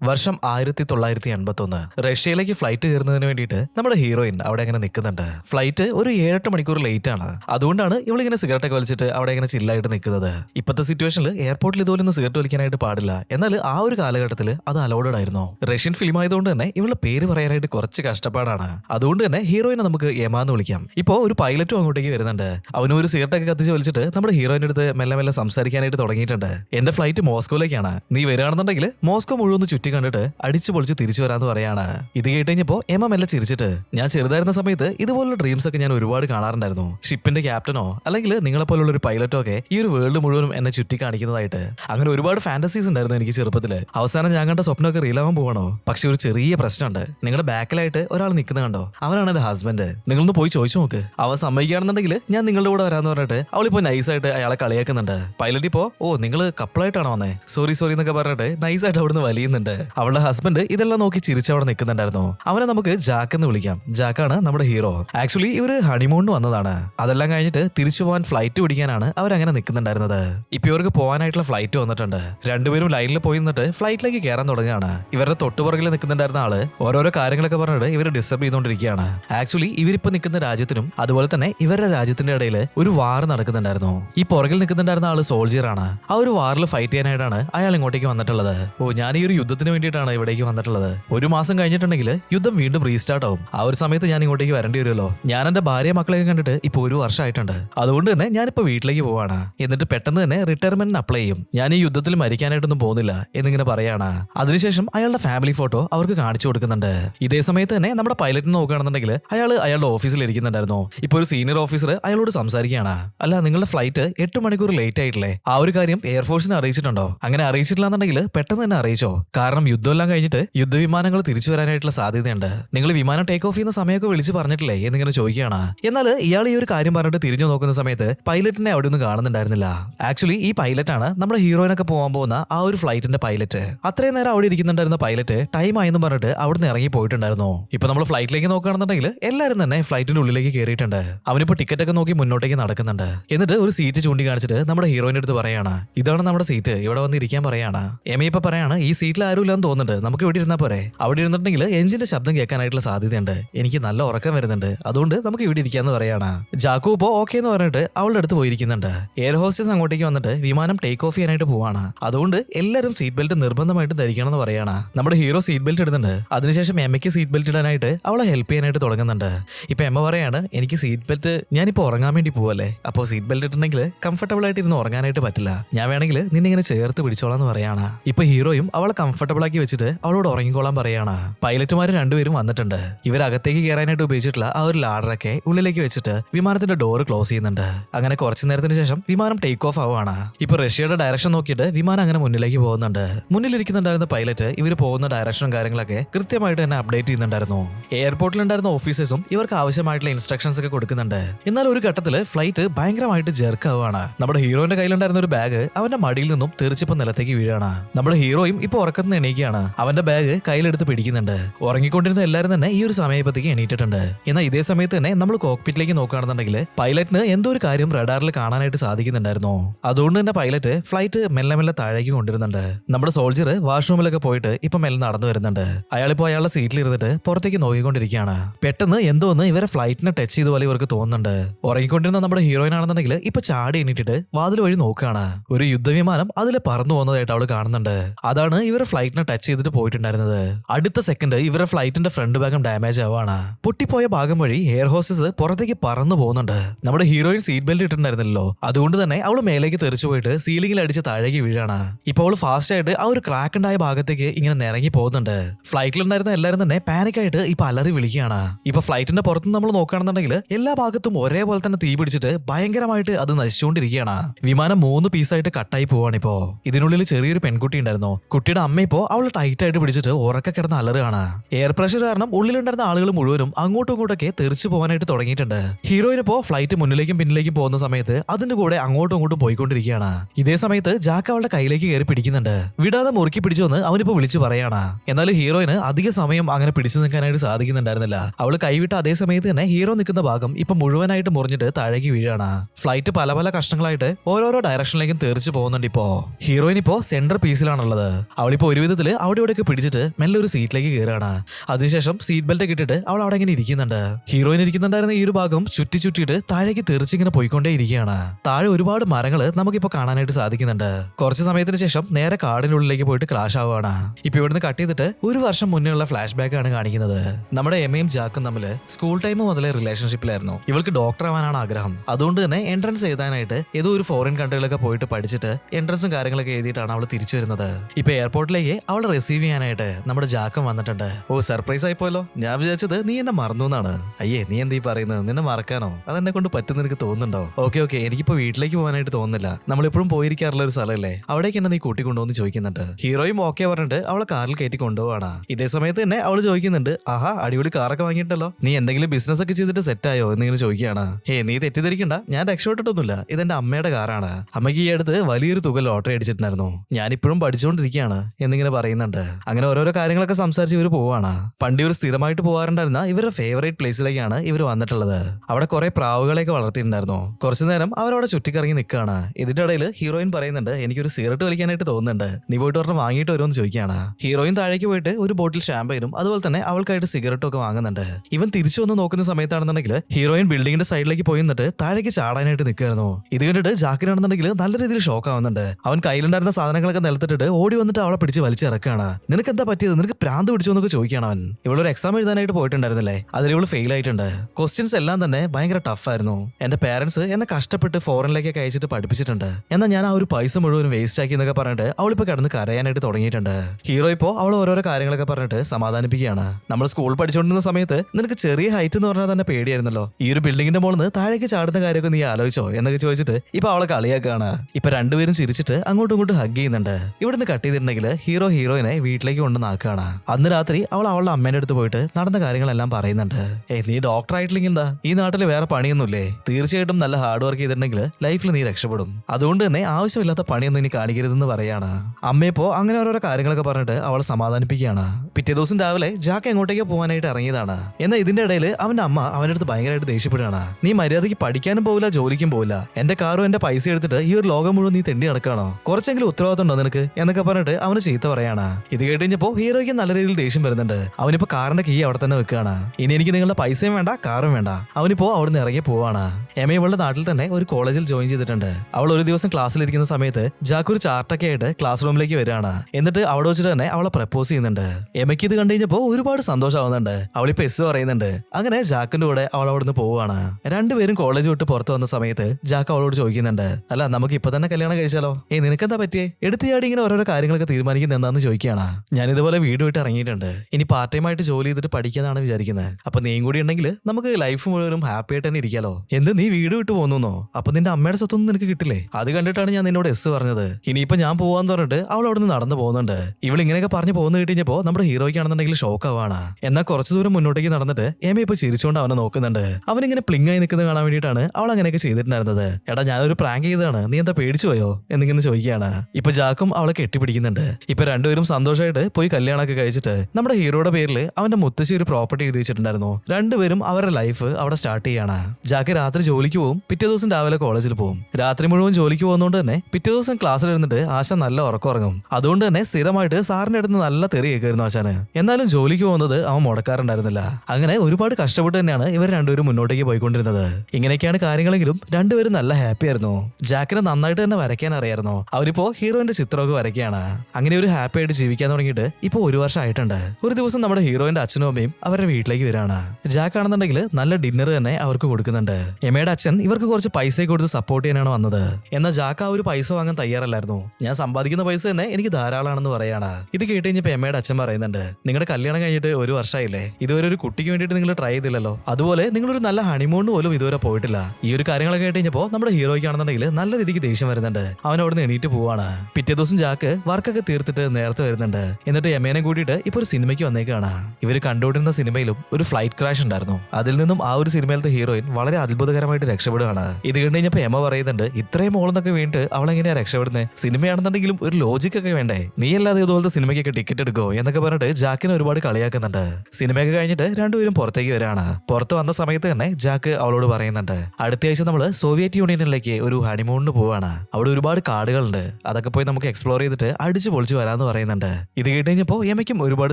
വർഷം ആയിരത്തി തൊള്ളായിരത്തി എൺപത്തി ഒന്ന് റഷ്യയിലേക്ക് ഫ്ലൈറ്റ് കയറുന്നതിന് വേണ്ടിയിട്ട് നമ്മുടെ ഹീറോയിൻ അവിടെ അങ്ങനെ നിൽക്കുന്നുണ്ട്. ഫ്ലൈറ്റ് ഒരു ഏഴെട്ട് മണിക്കൂർ ലേറ്റ് ആണ് അതുകൊണ്ടാണ് ഇവളിങ്ങനെ സിഗരറ്റ് ഒക്കെ വലിച്ചിട്ട് അവിടെ ഇങ്ങനെ ചില്ലായിട്ട് നിൽക്കുന്നത്. ഇപ്പോഴത്തെ സിറ്റുവേഷനിൽ എയർപോർട്ടിൽ ഇതുപോലെ ഒന്ന് സിഗരറ്റ് വലിക്കാനായിട്ട് പാടില്ല. എന്നാൽ ആ ഒരു കാലഘട്ടത്തിൽ അത് അലോഡഡ് ആയിരുന്നു. റഷ്യൻ ഫിലിം ആയതുകൊണ്ട് തന്നെ ഇവളുടെ പേര് പറയാനായിട്ട് കുറച്ച് കഷ്ടപ്പാടാണ്. അതുകൊണ്ട് തന്നെ ഹീറോയിനെ നമുക്ക് യമാന്ന് വിളിക്കാം. ഇപ്പോൾ ഒരു പൈലറ്റും അങ്ങോട്ടേക്ക് വരുന്നുണ്ട്. അവനും ഒരു സിഗരറ്റ് ഒക്കെ കത്തിച്ച് വലിച്ചിട്ട് നമ്മുടെ ഹീറോയിന്റെ അടുത്ത് മെല്ലെ മെല്ലെ സംസാരിക്കാനായിട്ട് തുടങ്ങിയിട്ടുണ്ട്. എന്റെ ഫ്ലൈറ്റ് മോസ്കോയിലേക്കാണ്. നീ വരികയാണെന്നുണ്ടെങ്കിൽ മോസ്കോ മുഴുവൻ ഒന്ന് ചുറ്റി കണ്ടിട്ട് അടിച്ചു പൊളിച്ച് തിരിച്ചു വരാന്ന് പറയാണ്. ഇത് കേട്ടുകഴിഞ്ഞപ്പോ എം എം മെല്ലെ ചിരിച്ചിട്ട് ഞാൻ ചെറുതായിരുന്ന സമയത്ത് ഇതുപോലുള്ള ഡ്രീംസ് ഒക്കെ ഞാൻ ഒരുപാട് കാണാറുണ്ടായിരുന്നു. ഷിപ്പിന്റെ ക്യാപ്റ്റനോ അല്ലെങ്കിൽ നിങ്ങളെ പോലുള്ള ഒരു പൈലറ്റോ ഒക്കെ ഈ ഒരു വേൾഡ് മുഴുവനും എന്നെ ചുറ്റി കാണിക്കുന്നതായിട്ട്. അങ്ങനെ ഒരുപാട് ഫാന്റസീസ് ഉണ്ടായിരുന്നു എനിക്ക് ചെറുപ്പത്തിൽ. അവസാനം ഞാൻ കണ്ട സ്വപ്നമൊക്കെ റീലാവാൻ പോകണോ പക്ഷെ ഒരു ചെറിയ പ്രശ്നമുണ്ട്. നിങ്ങളുടെ ബാക്കിലായിട്ട് ഒരാൾ നിൽക്കുന്ന കണ്ടോ? അവനാണ് എന്റെ ഹസ്ബൻഡ് നിങ്ങളൊന്ന് പോയി ചോദിച്ചു നോക്ക്. അവൻ സമ്മതിക്കുകയാണെന്നുണ്ടെങ്കിൽ ഞാൻ നിങ്ങളുടെ കൂടെ വരാന്ന് പറഞ്ഞിട്ട് അവളിപ്പോ നൈസായിട്ട് അയാളെ കളിയാക്കുന്നുണ്ട്. പൈലറ്റ് ഇപ്പോ ഓ നിങ്ങൾ കപ്പിളായിട്ടാണോ വന്നേ? സോറി സോറി എന്നൊക്കെ പറഞ്ഞിട്ട് നൈസായിട്ട് അവിടുന്ന് വലിയുന്നുണ്ട്. അവളുടെ ഹസ്ബൻഡ് ഇതെല്ലാം നോക്കി ചിരിച്ചവിടെ നിൽക്കുന്നുണ്ടായിരുന്നു. അവനെ നമുക്ക് ജാക്ക് എന്ന് വിളിക്കാം. ജാക്കാണ് നമ്മുടെ ഹീറോ ആക്ച്വലി ഇവർ ഹണിമൂണിന് വന്നതാണ്. അതെല്ലാം കഴിഞ്ഞിട്ട് തിരിച്ചു പോകാൻ ഫ്ലൈറ്റ് പിടിക്കാനാണ് അവരങ്ങനെ നിൽക്കുന്നുണ്ടായിരുന്നത്. ഇപ്പൊ ഇവർക്ക് പോകാനായിട്ടുള്ള ഫ്ലൈറ്റ് വന്നിട്ടുണ്ട്. രണ്ടുപേരും ലൈനിൽ പോയി നിന്നിട്ട് ഫ്ലൈറ്റിലേക്ക് കയറാൻ തുടങ്ങുകയാണ്. ഇവരുടെ തൊട്ടുപുറകിൽ നിൽക്കുന്നുണ്ടായിരുന്ന ആൾ ഓരോരോ കാര്യങ്ങളൊക്കെ പറഞ്ഞിട്ട് ഇവർ ഡിസ്റ്റർബ് ചെയ്തുകൊണ്ടിരിക്കുകയാണ്. ആക്ച്വലി ഇവരിപ്പോ നിൽക്കുന്ന രാജ്യത്തിനും അതുപോലെ തന്നെ ഇവരുടെ രാജ്യത്തിന്റെ ഇടയിൽ ഒരു വാർ നടക്കുന്നുണ്ടായിരുന്നു. ഈ പുറകിൽ നിൽക്കുന്നുണ്ടായിരുന്ന ആൾ സോൾജിയർ ആണ്. ആ ഒരു വാറിൽ ഫൈറ്റ് ചെയ്യാനായിട്ടാണ് അയാൾ ഇങ്ങോട്ടേക്ക് വന്നിട്ടുള്ളത്. ഓ ഞാൻ ഈ ഒരു യുദ്ധത്തിന് വേണ്ടിയിട്ടാണ് ഇവിടേക്ക് വന്നിട്ടുള്ളത്. ഒരു മാസം കഴിഞ്ഞിട്ടുണ്ടെങ്കിൽ യുദ്ധം വീണ്ടും റീസ്റ്റാർട്ട് ആവും. ആ ഒരു സമയത്ത് ഞാൻ ഇങ്ങോട്ടേക്ക് വരേണ്ടി വരുമല്ലോ. ഞാൻ എന്റെ ഭാര്യ മക്കളെയും കണ്ടിട്ട് ഇപ്പൊ ഒരു വർഷമായിട്ടുണ്ട്. അതുകൊണ്ട് തന്നെ ഞാനിപ്പോ വീട്ടിലേക്ക് പോവാണ്. എന്നിട്ട് പെട്ടെന്ന് തന്നെ റിട്ടയർമെന്റിന് അപ്ലൈ ചെയ്യും. ഞാൻ ഈ യുദ്ധത്തിൽ മരിക്കാനായിട്ടൊന്നും പോകുന്നില്ല എന്നിങ്ങനെ പറയാണ്. അതിനുശേഷം അയാളുടെ ഫാമിലി ഫോട്ടോ അവർക്ക് കാണിച്ചു കൊടുക്കുന്നുണ്ട്. ഇതേ സമയത്ത് തന്നെ നമ്മുടെ പൈലറ്റിനെ നോക്കുകയാണെന്നുണ്ടെങ്കിൽ അയാൾ അയാളുടെ ഓഫീസിൽ ഇരിക്കുന്നുണ്ടായിരുന്നു. ഇപ്പൊ ഒരു സീനിയർ ഓഫീസർ അയാളോട് സംസാരിക്കുകയാണ്. അല്ല നിങ്ങളുടെ ഫ്ലൈറ്റ് എട്ട് മണിക്കൂർ ലേറ്റ് ആയിട്ടില്ലേ? ആ ഒരു കാര്യം എയർഫോഴ്സിനെ അറിയിച്ചിട്ടുണ്ടോ? അങ്ങനെ അറിയിച്ചിട്ടില്ല എന്നുണ്ടെങ്കിൽ പെട്ടെന്ന് തന്നെ അറിയിച്ചോ? കാരണം യുദ്ധമെല്ലാം കഴിഞ്ഞിട്ട് യുദ്ധവിമാനങ്ങൾ തിരിച്ചു വരാനായിട്ടുള്ള സാധ്യതയുണ്ട്. നിങ്ങൾ വിമാനം ടേക്ക് ഓഫ് ചെയ്യുന്ന സമയമൊക്കെ വിളിച്ച് പറഞ്ഞിട്ടില്ലേ? എന്നിങ്ങനെ ചോദിക്കുകയാണ്. എന്നാൽ ഇയാൾ ഈ ഒരു കാര്യം പറഞ്ഞിട്ട് തിരിഞ്ഞു നോക്കുന്ന സമയത്ത് പൈലറ്റിനെ അവിടെ ഒന്നും കാണുന്നുണ്ടായിരുന്നില്ല. ആക്ച്വലി ഈ പൈലറ്റാണ് നമ്മുടെ ഹീറോയിനൊക്കെ പോകാൻ പോകുന്ന ആ ഒരു ഫ്ലൈറ്റിന്റെ പൈലറ്റ് അത്രയും നേരം അവിടെ ഇരിക്കുന്നുണ്ടായിരുന്ന പൈലറ്റ് ടൈം ആയെന്ന് പറഞ്ഞിട്ട് അവിടുന്ന് ഇറങ്ങി പോയിട്ടുണ്ടായിരുന്നു. ഇപ്പൊ നമ്മൾ ഫ്ലൈറ്റിലേക്ക് നോക്കുകയാണെന്നുണ്ടെങ്കിൽ എല്ലാവരും തന്നെ ഫ്ലൈറ്റിന്റെ ഉള്ളിലേക്ക് കയറിയിട്ടുണ്ട് അവനിപ്പോ ടിക്കറ്റ് ഒക്കെ നോക്കി മുന്നോട്ടേക്ക് നടക്കുന്നുണ്ട്. എന്നിട്ട് ഒരു സീറ്റ് ചൂണ്ടിക്കാണിച്ചിട്ട് നമ്മുടെ ഹീറോയിന്റെ അടുത്ത് പറയാണ്. ഇതാണ് നമ്മുടെ സീറ്റ് ഇവിടെ വന്ന് ഇരിക്കാൻ പറയാണ്. എമി ഇപ്പൊ പറയാണ് ഈ സീറ്റിൽ ആരും ഇല്ലെന്ന് തോന്നുന്നുണ്ട്. നമുക്ക് ഇവിടെ ഇരുന്നാൽ പോരെ. അവിടെ ഇരുന്നിട്ടുണ്ടെങ്കിൽ എഞ്ചിന്റെ ശബ്ദം കേൾക്കാനായിട്ടുള്ള സാധ്യതയുണ്ട്. എനിക്ക് നല്ല ഉറക്കം വരുന്നുണ്ട്. അതുകൊണ്ട് നമുക്ക് ഇവിടെ ഇരിക്കാന്ന് പറയാണ്. ജാക്കു ഇപ്പോ ഓക്കെ എന്ന് പറഞ്ഞിട്ട് അവളുടെ അടുത്ത് പോയിരിക്കുന്നുണ്ട്. എയർ ഹോസ്റ്റസ് അങ്ങോട്ടേക്ക് വന്നിട്ട് വിമാനം ടേക്ക് ഓഫ് ചെയ്യാനായിട്ട് പോവാണ്. അതുകൊണ്ട് എല്ലാവരും സീറ്റ് ബെൽറ്റ് നിർബന്ധമായിട്ട് ധരിക്കണം എന്ന് പറയാണ്. നമ്മുടെ ഹീറോ സീറ്റ് ബെൽറ്റ് ഇടുന്നുണ്ട്. അതിനുശേഷം എമ്മയ്ക്ക് സീറ്റ് ബെൽറ്റ് ഇടാനായിട്ട് അവളെ ഹെൽപ്പ് ചെയ്യാനായിട്ട് തുടങ്ങുന്നുണ്ട്. ഇപ്പൊ എമ്മ പറയാണ് എനിക്ക് സീറ്റ് ബെൽറ്റ് ഞാനിപ്പോ ഉറങ്ങാൻ വേണ്ടി പോവല്ലേ? അപ്പോൾ സീറ്റ് ബെൽറ്റ് ഇട്ടുണ്ടെങ്കിൽ കംഫർട്ടബിൾ ആയിട്ട് ഇരുന്ന് ഉറങ്ങാനായിട്ട് പറ്റില്ല. ഞാൻ വേണമെങ്കിൽ നിന്നെ ഇങ്ങനെ ചേർത്ത് പിടിച്ചോളാം എന്ന് പറയാണ്. ഇപ്പൊ ഹീറോയും അവളെ കംഫർട്ടബിൾ ആക്കി വെച്ചിട്ട് അവളോട് ഉറങ്ങിക്കോളാൻ പറയാണ്. പൈലറ്റുമാർ രണ്ടുപേരും വന്നിട്ടുണ്ട്. ഇവരകത്തേക്ക് കയറാനായിട്ട് ഉപയോഗിച്ചിട്ടുള്ള ആ ഒരു ലാഡറൊക്കെ ഉള്ളിലേക്ക് വെച്ചിട്ട് വിമാനത്തിന്റെ ഡോർ ക്ലോസ് ചെയ്യുന്നുണ്ട്. അങ്ങനെ കുറച്ചു നേരത്തിന് ശേഷം വിമാനം ടേക്ക് ഓഫ് ആവുകയാണ് ഇപ്പൊ റഷ്യയുടെ ഡയറക്ഷൻ നോക്കിയിട്ട് വിമാനം അങ്ങനെ മുന്നിലേക്ക് പോകുന്നുണ്ട്. മുന്നിലിരിക്കുന്നുണ്ടായിരുന്ന പൈലറ്റ് ഇവർ പോകുന്ന ഡയറക്ഷനും കാര്യങ്ങളൊക്കെ കൃത്യമായിട്ട് തന്നെ അപ്ഡേറ്റ് ചെയ്യുന്നുണ്ടായിരുന്നു. എയർപോർട്ടിലുണ്ടായിരുന്ന ഓഫീസേഴ്സും ഇവർക്ക് ആവശ്യമായിട്ടുള്ള ഇൻസ്ട്രക്ഷൻസ് ഒക്കെ കൊടുക്കുന്നുണ്ട്. എന്നാൽ ഒരു ഘട്ടത്തിൽ ഫ്ലൈറ്റ് ഭയങ്കരമായിട്ട് ജെർക്ക് ആവുകയാണ് നമ്മുടെ ഹീറോയുടെ കയ്യിലുണ്ടായിരുന്ന ഒരു ബാഗ് അവന്റെ മടിയിൽ നിന്നും തെറിച്ചിപ്പോ നിലത്തേക്ക് വീഴാണ്. നമ്മുടെ ഹീറോയും ഇപ്പൊ ഉറക്കത്തിന് എണീക്കുകയാണ്. അവന്റെ ബാഗ് കയ്യിലെടുത്ത് പിടിക്കുന്നുണ്ട്. ഉറങ്ങിക്കൊണ്ടിരുന്ന എല്ലാവരും തന്നെ ഈ ഒരു സമയപ്പത്തേക്ക് എണീറ്റിട്ടുണ്ട്. എന്നാൽ ഇതേ സമയത്ത് തന്നെ നമ്മൾ കോക്പിറ്റിലേക്ക് നോക്കുകയാണെന്നുണ്ടെങ്കിൽ പൈലറ്റിന് എന്തോ ഒരു കാര്യം റഡാറിൽ കാണാനായിട്ട് സാധിക്കുന്നുണ്ടായിരുന്നു. അതുകൊണ്ട് തന്നെ പൈലറ്റ് ഫ്ലൈറ്റ് മെല്ലെ മെല്ലെ താഴേക്ക് കൊണ്ടിരുന്നുണ്ട് നമ്മുടെ സോൾജർ വാഷ്റൂമിലൊക്കെ പോയിട്ട് ഇപ്പൊ മെല്ലെ നടന്നു വരുന്നുണ്ട്. അയാളിപ്പോ അയാളുടെ സീറ്റിൽ ഇരുന്നിട്ട് പുറത്തേക്ക് നോക്കിക്കൊണ്ടിരിക്കുകയാണ്. പെട്ടെന്ന് എന്തോ ഒന്ന് ഇവരെ ഫ്ലൈറ്റിനെ ടച്ച് ചെയ്ത പോലെ ഇവർക്ക് തോന്നുന്നുണ്ട്. ഉറങ്ങിക്കൊണ്ടിരുന്ന നമ്മുടെ ഹീറോയിൻ ആണെന്നുണ്ടെങ്കിൽ ഇപ്പൊ ചാടി എണീറ്റിട്ട് വാതിൽ വഴി നോക്കുകയാണ്. ഒരു യുദ്ധവിമാനം അതിൽ പറന്നു പോകുന്നതായിട്ട് അവൾ കാണുന്നുണ്ട്. അതാണ് ഇവരെ ഫ്ലൈറ്റ് ഫ്ലൈറ്റിനെ ടച്ച് ചെയ്തിട്ട് പോയിട്ടുണ്ടായിരുന്നത്. അടുത്ത സെക്കൻഡ് ഇവരുടെ ഫ്ലൈറ്റിന്റെ ഫ്രണ്ട് ഭാഗം ഡാമേജ് ആവാണ് പൊട്ടിപ്പോയ ഭാഗം വഴി എയർ ഹോസസ് പുറത്തേക്ക് പറന്നു പോകുന്നുണ്ട്. നമ്മുടെ ഹീറോയിൻ സീറ്റ് ബെൽറ്റ് ഇട്ടിട്ടുണ്ടായിരുന്നല്ലോ. അതുകൊണ്ട് തന്നെ അവൾ മേലേക്ക് തെറിച്ചു പോയിട്ട് സീലിംഗിൽ അടിച്ച് താഴേക്ക് വീഴാണ്. ഇപ്പോൾ അവൾ ഫാസ്റ്റ് ആയിട്ട് ആ ഒരു ക്രാക്ക് ഉണ്ടായ ഭാഗത്തേക്ക് ഇങ്ങനെ നിറങ്ങി പോകുന്നുണ്ട്. ഫ്ലൈറ്റിലുണ്ടായിരുന്ന എല്ലാവരും തന്നെ പാനിക് ആയിട്ട് ഇപ്പൊ അലറി വിളിക്കുകയാണ്. ഇപ്പൊ ഫ്ലൈറ്റിന്റെ പുറത്ത് നമ്മൾ നോക്കുകയാണെന്നുണ്ടെങ്കിൽ എല്ലാ ഭാഗത്തും ഒരേപോലെ തന്നെ തീ പിടിച്ചിട്ട് ഭയങ്കരമായിട്ട് അത് നശിച്ചുകൊണ്ടിരിക്കുകയാണ്. വിമാനം മൂന്ന് പീസായിട്ട് കട്ടായി പോവാണ് ഇപ്പോ ഇതിനുള്ളിൽ ചെറിയൊരു പെൺകുട്ടി ഉണ്ടായിരുന്നു. കുട്ടിയുടെ അമ്മ ഇപ്പോ അവൾ ടൈറ്റ് ആയിട്ട് പിടിച്ചിട്ട് ഉറക്കെ കിടന്ന് അലറുകയാണ്. എയർ പ്രഷർ കാരണം ഉള്ളിലുണ്ടായിരുന്ന ആളുകൾ മുഴുവനും അങ്ങോട്ടും ഇങ്ങോട്ടൊക്കെ തെറിച്ചു പോകാനായിട്ട് തുടങ്ങിയിട്ടുണ്ട്. ഹീറോയിൻ ഇപ്പോ ഫ്ലൈറ്റ് മുന്നിലേക്കും പിന്നിലേക്കും പോകുന്ന സമയത്ത് അതിന്റെ കൂടെ അങ്ങോട്ടും ഇങ്ങോട്ടും പോയിക്കൊണ്ടിരിക്കുകയാണ്. ഇതേ സമയത്ത് ജാക്ക് അവളുടെ കയ്യിലേക്ക് കയറി പിടിക്കുന്നുണ്ട്. വിടാതെ മുറുക്കി പിടിച്ചുവെന്ന് അവനിപ്പോ വിളിച്ചു പറയാണ്. എന്നാൽ ഹീറോയിന് അധിക സമയം അങ്ങനെ പിടിച്ചു നിൽക്കാനായിട്ട് സാധിക്കുന്നുണ്ടായിരുന്നില്ല. അവൾ കൈവിട്ട അതേ സമയത്ത് തന്നെ ഹീറോ നിൽക്കുന്ന ഭാഗം ഇപ്പൊ മുഴുവനായിട്ട് മുറിഞ്ഞിട്ട് താഴേക്ക് വീഴാണ്. ഫ്ലൈറ്റ് പല പല കഷ്ണങ്ങളായിട്ട് ഓരോരോ ഡയറക്ഷനിലേക്കും തെറിച്ചു പോകുന്നുണ്ട് ഇപ്പോ. ഹീറോയിൻ ഇപ്പോ സെന്റർ പീസിലാണുള്ളത് അവളിപ്പോ ഒരു വിധത്തിൽ അവിടെ ഇവിടെയൊക്കെ പിടിച്ചിട്ട് മെല്ലെ ഒരു സീറ്റിലേക്ക് കയറുകയാണ് അതിനുശേഷം സീറ്റ് ബെൽറ്റ് ഒക്കെ ഇട്ടിട്ട് അവൾ അവിടെ ഇങ്ങനെ ഇരിക്കുന്നുണ്ട്. ഹീറോയിൻ ഇരിക്കുന്നുണ്ടായിരുന്ന ഈ ഒരു ഭാഗം ചുറ്റി ചുറ്റിയിട്ട് താഴേക്ക് തെറിച്ചിങ്ങനെ പോയിക്കൊണ്ടേ ഇരിക്കുകയാണ്. താഴെ ഒരുപാട് മരങ്ങൾ നമുക്കിപ്പോ കാണാനായിട്ട് സാധിക്കുന്നുണ്ട്. കുറച്ച് സമയത്തിന് ശേഷം നേരെ കാടിനുള്ളിലേക്ക് പോയിട്ട് ക്രാഷ് ആവുകയാണ്. ഇപ്പൊ ഇവിടുന്ന് കട്ട് ചെയ്തിട്ട് ഒരു വർഷം മുന്നേ ഫ്ലാഷ് ബാക്ക് ആണ് കാണിക്കുന്നത്. നമ്മുടെ എമ്മയും ജാക്കും തമ്മിൽ സ്കൂൾ ടൈം മുതലേ റിലേഷൻഷിപ്പിലായിരുന്നു ഇവൾക്ക് ഡോക്ടർ ആവാനാണ് ആഗ്രഹം. അതുകൊണ്ട് തന്നെ എൻട്രൻസ് എഴുതാനായിട്ട് ഏതോ ഒരു ഫോറിൻ കൺട്രികളൊക്കെ പോയിട്ട് പഠിച്ചിട്ട് എൻട്രൻസും കാര്യങ്ങളൊക്കെ എഴുതിയിട്ടാണ് അവൾ തിരിച്ചു വരുന്നത്. ഇപ്പൊ എയർപോർട്ടിലേക്ക് അവളെ റിസീവ് ചെയ്യാനായിട്ട് നമ്മുടെ ജാക്കം വന്നിട്ടുണ്ട്. ഓ സർപ്രൈസ് ആയിപ്പോയല്ലോ. ഞാൻ വിചാരിച്ചത് നീ എന്നെ മറന്നു എന്നാണ്. അയ്യേ നീ എന്തീ പറയുന്നത്? നിന്നെ മറക്കാനോ? അതെന്നെ കൊണ്ട് പറ്റുന്ന എനിക്ക് തോന്നുന്നുണ്ടോ? Okay okay. എനിക്കിപ്പോ വീട്ടിലേക്ക് പോകാനായിട്ട് തോന്നുന്നില്ല. നമ്മളിപ്പോഴും പോയിരിക്കാറുള്ള ഒരു സ്ഥലമല്ലേ? അവിടേക്ക് എന്നെ നീ കൂട്ടിക്കൊണ്ടുവന്ന് ചോദിക്കുന്നുണ്ട്. ഹീറോയും ഓക്കെ പറഞ്ഞിട്ട് അവളെ കാറിൽ കയറ്റി കൊണ്ടുപോവാണ്. ഇതേ സമയത്ത് തന്നെ അവൾ ചോദിക്കുന്നുണ്ട് ആഹാ അടിപൊളി കാറൊക്കെ വാങ്ങിയിട്ടല്ലോ നീ എന്തെങ്കിലും ബിസിനസ് ഒക്കെ ചെയ്തിട്ട് സെറ്റ് ആയോ? എന്നിങ്ങനെ ചോദിക്കുകയാണ്. ഏ നീ തെറ്റിദ്ധരിക്കണ്ട. ഞാൻ രക്ഷപ്പെട്ടിട്ടൊന്നുമില്ല. ഇതെന്റെ അമ്മയുടെ കാറാണ്. അമ്മയ്ക്ക് ഈ അടുത്ത് വലിയൊരു തുക ലോട്ടറി അടിച്ചിട്ടുണ്ടായിരുന്നു. ഞാനിപ്പോഴും പഠിച്ചുകൊണ്ടിരിക്കുകയാണ്. എന്നിങ്ങനെ പറയുന്നുണ്ട്. അങ്ങനെ ഓരോരോ കാര്യങ്ങളൊക്കെ സംസാരിച്ച് ഇവർ പോവാണ്. പണ്ട് ഇവർ സ്ഥിരമായിട്ട് പോകാറുണ്ടായിരുന്ന ഇവരുടെ ഫേവറേറ്റ് പ്ലേസിലേക്കാണ് ഇവർ വന്നിട്ടുള്ളത്. അവിടെ കുറെ പ്രാവുകളെയൊക്കെ വളർത്തിയിട്ടുണ്ടായിരുന്നു. കുറച്ചു നേരം അവരവിടെ ചുറ്റിക്കറങ്ങി നിൽക്കുകയാണ് ഇതിന്റെ ഇടയിൽ ഹീറോയിൻ പറയുന്നുണ്ട് എനിക്കൊരു സിഗരറ്റ് വലിക്കാനായിട്ട് തോന്നുന്നുണ്ട്. നീ പോയിട്ട് ഒരെണ്ണം വാങ്ങിയിട്ട് വരുമെന്ന് ചോദിക്കുകയാണ്. ഹീറോയിൻ താഴേക്ക് പോയിട്ട് ഒരു ബോട്ടിൽ ഷാമ്പയിനും അതുപോലെ തന്നെ അവൾക്കായിട്ട് സിഗരറ്റും ഒക്കെ വാങ്ങുന്നുണ്ട്. ഇവൻ തിരിച്ചു വന്ന് നോക്കുന്ന സമയത്താണെന്നുണ്ടെങ്കിൽ ഹീറോയിൻ ബിൽഡിങ്ങിന്റെ സൈഡിലേക്ക് പോയി നിന്നിട്ട് താഴേക്ക് ചാടാനായിട്ട് നിൽക്കുകയായിരുന്നു ഇത് കണ്ടിട്ട് ജാക്കിനാണെന്നുണ്ടെങ്കിൽ നല്ല രീതിയിൽ ഷോക്ക് ആവുന്നുണ്ട്. അവൻ കയ്യിലുണ്ടായിരുന്ന സാധനങ്ങളൊക്കെ നിലത്തിട്ടിട്ട് ഓടി വന്നിട്ട് അവളെ പിടിച്ച് വലിച്ചിറക്കാണ്. നിനക്ക് എന്താ പറ്റിയത്? നിനക്ക് പ്രാന്ത് പിടിച്ചു എന്നൊക്കെ ചോദിക്കണം അവൻ. ഇവളൊരു എക്സാം എഴുതാനായിട്ട് പോയിട്ടുണ്ടായിരുന്നില്ലേ? അതിൽ ഇവൾ ഫെയിൽ ആയിട്ടുണ്ട്. ക്വസ്റ്റ്യൻസ് എല്ലാം തന്നെ ഭയങ്കര ടഫ് ആയിരുന്നു. എന്റെ പേരൻസ് എന്നെ കഷ്ടപ്പെട്ട് ഫോറിനിലേക്കൊക്കെ അയച്ചിട്ട് പഠിപ്പിച്ചിട്ടുണ്ട്. എന്നാൽ ഞാൻ ആ ഒരു പൈസ മുഴുവൻ വേസ്റ്റ് ആക്കി എന്നൊക്കെ പറഞ്ഞിട്ട് അവളിപ്പോ കിടന്ന് കരയാനായിട്ട് തുടങ്ങിയിട്ടുണ്ട്. ഹീറോ ഇപ്പോ അവൾ ഓരോരോ കാര്യങ്ങളൊക്കെ പറഞ്ഞിട്ട് സമാധാനിപ്പിക്കുകയാണ്. നമ്മൾ സ്കൂൾ പഠിച്ചുകൊണ്ടിരുന്ന സമയത്ത് നിനക്ക് ചെറിയ ഹൈറ്റ് എന്ന് പറഞ്ഞാൽ തന്നെ പേടിയായിരുന്നല്ലോ. ഈ ഒരു ബിൽഡിങ്ങിന്റെ മുകളിൽ നിന്ന് താഴേക്ക് ചാടുന്ന കാര്യമൊക്കെ നീ ആലോചിച്ചോ എന്നൊക്കെ ചോദിച്ചിട്ട് ഇപ്പൊ അവളെ കളിയാക്കാണ് ഇപ്പൊ രണ്ടുപേരും ചിരിച്ചിട്ട് അങ്ങോട്ടും ഇങ്ങോട്ടും ഹഗ് ചെയ്യുന്നുണ്ട്. ഇവിടുന്ന് കട്ട് ചെയ്തിട്ടുണ്ടെങ്കിൽ ഹീറോ ഹീറോയിനെ വീട്ടിലേക്ക് കൊണ്ടുവന്നാക്കുകയാണ് അന്ന് രാത്രി അവൾ അവളുടെ അമ്മേന്റെ അടുത്ത് പോയിട്ട് നടന്ന കാര്യങ്ങളെല്ലാം പറയുന്നുണ്ട്. ഏ നീ ഡോക്ടർ ആയിട്ടില്ലെങ്കിൽ എന്താ? ഈ നാട്ടിൽ വേറെ പണിയൊന്നുമില്ലേ? തീർച്ചയായിട്ടും നല്ല ഹാർഡ് വർക്ക് ചെയ്തിട്ടുണ്ടെങ്കിൽ ലൈഫിൽ നീ രക്ഷപ്പെടും. അതുകൊണ്ട് തന്നെ ആവശ്യമില്ലാത്ത പണിയൊന്നും ഇനി കാണിക്കരുതെന്ന് പറയാണ്. അമ്മയപ്പോ അങ്ങനെ ഓരോരോ കാര്യങ്ങളൊക്കെ പറഞ്ഞിട്ട് അവളെ സമാധാനിപ്പിക്കുകയാണ്. പിറ്റേ ദിവസം രാവിലെ ജാക്ക് എങ്ങോട്ടേക്ക് പോകാനായിട്ട് ഇറങ്ങിയതാണ്. എന്നാൽ ഇതിന്റെ ഇടയിൽ അവന്റെ അമ്മ അവന്റെ അടുത്ത് ഭയങ്കരമായിട്ട് ദേഷ്യപ്പെടുകയാണ്. നീ മര്യാദയ്ക്ക് പഠിക്കാനും പോവില്ല ജോലിക്കും പോവില്ല. എന്റെ കാറും എന്റെ പൈസ എടുത്തിട്ട് ഈ ഒരു ലോകം മുഴുവൻ നീ തെണ്ടി നടക്കാണോ കുറച്ചെങ്കിലും ഉത്തരവാദിത്തം ഉണ്ടോ നിനക്ക്? എന്നൊക്കെ പറഞ്ഞിട്ട് അവന് ചീത്ത പറയാണ്. ഇത് കേട്ട് ഹീറോയ്ക്ക് നല്ല രീതിയിൽ ദേഷ്യം വരുന്നുണ്ട്. അവനിപ്പോ കാറിന്റെ കീ അവിടെ തന്നെ വെക്കുകയാണ്. ഇനി എനിക്ക് നിങ്ങളുടെ പൈസയും വേണ്ട കാറും വേണ്ട. അവനിപ്പോ അവിടുന്ന് ഇറങ്ങി പോവാണ്. എം എ ഇവളുടെ നാട്ടിൽ തന്നെ ഒരു കോളേജിൽ ജോയിൻ ചെയ്തിട്ടുണ്ട്. അവൾ ഒരു ദിവസം ക്ലാസ്സിലിരിക്കുന്ന സമയത്ത് ജാക്ക് ഒരു ചാർട്ടൊക്കെ ആയിട്ട് ക്ലാസ് റൂമിലേക്ക് വരികയാണ്. എന്നിട്ട് അവിടെ വെച്ചിട്ട് തന്നെ അവളെ പ്രപ്പോസ് ചെയ്യുന്നുണ്ട്. എമയ്ക്ക് ഇത് കണ്ടു കഴിഞ്ഞപ്പോ ഒരുപാട് സന്തോഷമാവുന്നുണ്ട്. അവളിപ്പോ എസ് പറയുന്നുണ്ട്. അങ്ങനെ ജാക്കിന്റെ കൂടെ അവൾ അവിടുന്ന് പോവുകയാണ്. രണ്ടുപേരും കോളേജ് വിട്ട് പുറത്തു വന്ന സമയത്ത് ജാക്ക് അവളോട് ചോദിക്കുന്നുണ്ട്. അല്ല നമുക്ക് ഇപ്പൊ തന്നെ കല്യാണം കഴിച്ചാലോ? ഏ നിനക്കെന്താ പറ്റിയേ? എടുത്തു ചാടി ഇങ്ങനെ ഓരോരോ കാര്യങ്ങളൊക്കെ തീരുമാനിക്കുന്നത് എന്താന്ന് ചോദിക്കുകയാണ്. ഞാൻ ഇതുപോലെ വീട് വിട്ട് ഇറങ്ങിയിട്ടുണ്ട്. ഇനി പാർട്ട് ടൈം ആയിട്ട് ജോലി ചെയ്തിട്ട് പഠിക്കാന്നാണ് വിചാരിക്കുന്നത് അപ്പൊ നീയും കൂടി ഉണ്ടെങ്കിൽ നമുക്ക് ലൈഫ് മുഴുവനും ഹാപ്പി ആയിട്ട് തന്നെ ഇരിക്കാലോ. എന്ത് നീ വീട് വിട്ട് പോകുന്നോ അപ്പൊ നിന്റെ അമ്മയുടെ സ്വത്തൊന്നും നിനക്ക് കിട്ടില്ലേ? അത് കണ്ടിട്ടാണ് ഞാൻ നിന്നോട് എസ് പറഞ്ഞത്. ഇനിയിപ്പോ ഞാൻ പോവാന്ന് പറഞ്ഞിട്ട് അവൾ അവിടെ നിന്ന് നടന്നു പോകുന്നുണ്ട്. ഇവൾ ഇങ്ങനെയൊക്കെ പറഞ്ഞു പോകുന്ന കഴിഞ്ഞപ്പോ നമ്മുടെ ഹീറോയ്ക്കാണെന്നുണ്ടെങ്കിൽ ഷോക്ക് ആവാണ് എന്നാൽ കുറച്ചു ദൂരം മുന്നോട്ടേക്ക് നടന്നിട്ട് എമ ഇപ്പൊ ചിരിച്ചുകൊണ്ട് അവനെ നോക്കുന്നുണ്ട്. അവൻ ഇങ്ങനെ പ്ലിങ് ആയി നിൽക്കുന്നത് കാണാൻ വേണ്ടിയിട്ടാണ് അവൾ അങ്ങനെയൊക്കെ ചെയ്തിട്ടുണ്ടായിരുന്നത്. എടാ ഞാനൊരു പ്രാങ്ക് ചെയ്തതാണ്. നീ എന്താ പേടിച്ചു പോയോ? എന്നിങ്ങനെ ചോദിക്കുകയാണ്. ഇപ്പൊ ജാക്കും അവളെ കെട്ടിപ്പിടിക്കുന്നുണ്ട്. ഇപ്പൊ രണ്ടുപേരും സന്തോഷമായിട്ട് പോയി കല്യാണമൊക്കെ കഴിച്ചിട്ട് നമ്മുടെ ഹീറോയുടെ പേരിൽ അവന്റെ മുത്തശ്ശി ഒരു പ്രോപ്പർട്ടി എഴുതി വെച്ചിട്ടുണ്ടായിരുന്നു. രണ്ടുപേരും അവരുടെ ലൈഫ് അവിടെ സ്റ്റാർട്ട് ചെയ്യാണ്. ജാക്ക് രാത്രി ജോലിക്ക് പോകും പിറ്റേ ദിവസം രാവിലെ കോളേജിൽ പോകും രാത്രി മുഴുവൻ ജോലിക്ക് പോകുന്നതുകൊണ്ട് തന്നെ പിറ്റേ ദിവസം ക്ലാസ്സിൽ ഇരുന്നിട്ട് ആശ നല്ല ഉറക്കം ഉറങ്ങും. അതുകൊണ്ട് തന്നെ സ്ഥിരമായിട്ട് സാറിന്റെ അടുത്ത് നല്ല തെറി കേൾക്കായിരുന്നു ആശാന്. എന്നാലും ജോലിക്ക് പോകുന്നത് അവൻ മുടക്കാറുണ്ടായിരുന്നില്ല. അങ്ങനെ ഒരുപാട് കഷ്ടപ്പെട്ട് തന്നെയാണ് ഇവർ രണ്ടുപേരും മുന്നോട്ടേക്ക് പോയിക്കൊണ്ടിരുന്നത്. ഇങ്ങനെയൊക്കെയാണ് കാര്യങ്ങളെങ്കിലും രണ്ടുപേരും നല്ല ഹാപ്പി ആയിരുന്നു. ജാക്കിനെ നന്നായിട്ട് തന്നെ വരയ്ക്കാൻ അറിയായിരുന്നു. അവരിപ്പോ ഹീറോയിന്റെ ചിത്രമൊക്കെ വരയ്ക്കുകയാണ്. അങ്ങനെ ഒരു ഹാപ്പി ആയിട്ട് ജീവിക്കാൻ തുടങ്ങിയിട്ട് ഇപ്പൊ ഒരു വർഷം ആയിട്ടുണ്ട് ഒരു ദിവസം നമ്മുടെ ഹീറോയിന്റെ അച്ഛനും അമ്മയും അവരുടെ വീട്ടിലേക്ക് വരാണ് ജാക്ക് ആണെന്നുണ്ടെങ്കിൽ നല്ല ഡിന്നർ തന്നെ അവർക്ക് കൊടുക്കുന്നുണ്ട്. എമ്മയുടെ അച്ഛൻ ഇവർക്ക് കുറച്ച് പൈസ കൊടുത്ത് സപ്പോർട്ട് ചെയ്യാനാണ് വന്നത്. എന്നാൽ ജാക്ക് ആ ഒരു പൈസ വാങ്ങാൻ തയ്യാറല്ലായിരുന്നു. ഞാൻ സമ്പാദിക്കുന്ന പൈസ തന്നെ എനിക്ക് ധാരാളമാണെന്ന് പറയാണ്. ഇത് കേട്ട് കഴിഞ്ഞപ്പോൾ എമ്മയുടെ അച്ഛൻ പറയുന്നുണ്ട് നിങ്ങളുടെ കല്യാണം കഴിഞ്ഞിട്ട് ഒരു വർഷമായില്ലേ? ഇതുവരെ ഒരു കുട്ടിക്ക് വേണ്ടിയിട്ട് നിങ്ങൾ ട്രൈ ചെയ്തില്ലല്ലോ. അതുപോലെ നിങ്ങളൊരു നല്ല ഹണിമൂൺ പോലും ഇതുവരെ പോയിട്ടില്ല. ഈ ഒരു കാര്യങ്ങളൊക്കെ കേട്ട് കഴിഞ്ഞപ്പോൾ നമ്മുടെ ഹീറോയ്ക്ക് ആണെന്നുണ്ടെങ്കിൽ നല്ല രീതിക്ക് ദേഷ്യം വരുന്നുണ്ട്. അവൻ അവിടെ നിന്ന് എണീറ്റ് പോവാണ്. പിറ്റേ ദിവസം ജാക്ക് വർക്കൊക്കെ തീർത്തിട്ട് നേരത്തെ വരുന്നുണ്ട്. എന്നിട്ട് യമേനെ കൂട്ടിയിട്ട് ഇപ്പൊ ഒരു സിനിമയ്ക്ക് വന്നേക്കാണ്. ഇവർ കണ്ടുകൊണ്ടിരുന്ന സിനിമയിലും ഒരു ഫ്ലൈറ്റ് ക്രാഷ് ഉണ്ടായിരുന്നു. അതിൽ നിന്നും ആ ഒരു സിനിമയിലത്തെ ഹീറോയിൻ വളരെ അത്ഭുതകരമായിട്ട് രക്ഷപ്പെടുകയാണ്. ഇത് കണ്ടു കഴിഞ്ഞപ്പോൾ എമ്മ പറയുന്നുണ്ട് ഇത്രയും മോളെന്നൊക്കെ വീണിട്ട് അവൾ എങ്ങനെയാ രക്ഷപ്പെടുന്നത് സിനിമയാണെന്നുണ്ടെങ്കിലും ഒരു ലോജിക് ഒക്കെ വേണ്ടേ? നീ അല്ലാതെ ഇതുപോലത്തെ സിനിമയ്ക്കൊക്കെ ടിക്കറ്റ് എടുക്കോ? എന്നൊക്കെ പറഞ്ഞിട്ട് ജാക്കിനെ ഒരുപാട് കളിയാക്കുന്നുണ്ട്. സിനിമയൊക്കെ കഴിഞ്ഞിട്ട് രണ്ടുപേരും പുറത്തേക്ക് വരാണ്. പുറത്ത് വന്ന സമയത്ത് തന്നെ ജാക്ക് അവളോട് പറയുന്നുണ്ട് അടുത്ത ആഴ്ച നമ്മൾ സോവിയറ്റ് യൂണിയനിലേക്ക് ഒരു ഹണിമൂണിന് പോവാണ്. അവിടെ ഒരുപാട് കാടുകളുണ്ട്. അതൊക്കെ പോയി നമുക്ക് എക്സ്പ്ലോർ ചെയ്തിട്ട് അടിച്ചു പൊളിച്ച് വരാന്ന് പറയുന്നുണ്ട്. ഇത് കേട്ട് കഴിഞ്ഞപ്പോൾ എമ്മയ്ക്കും ഒരുപാട്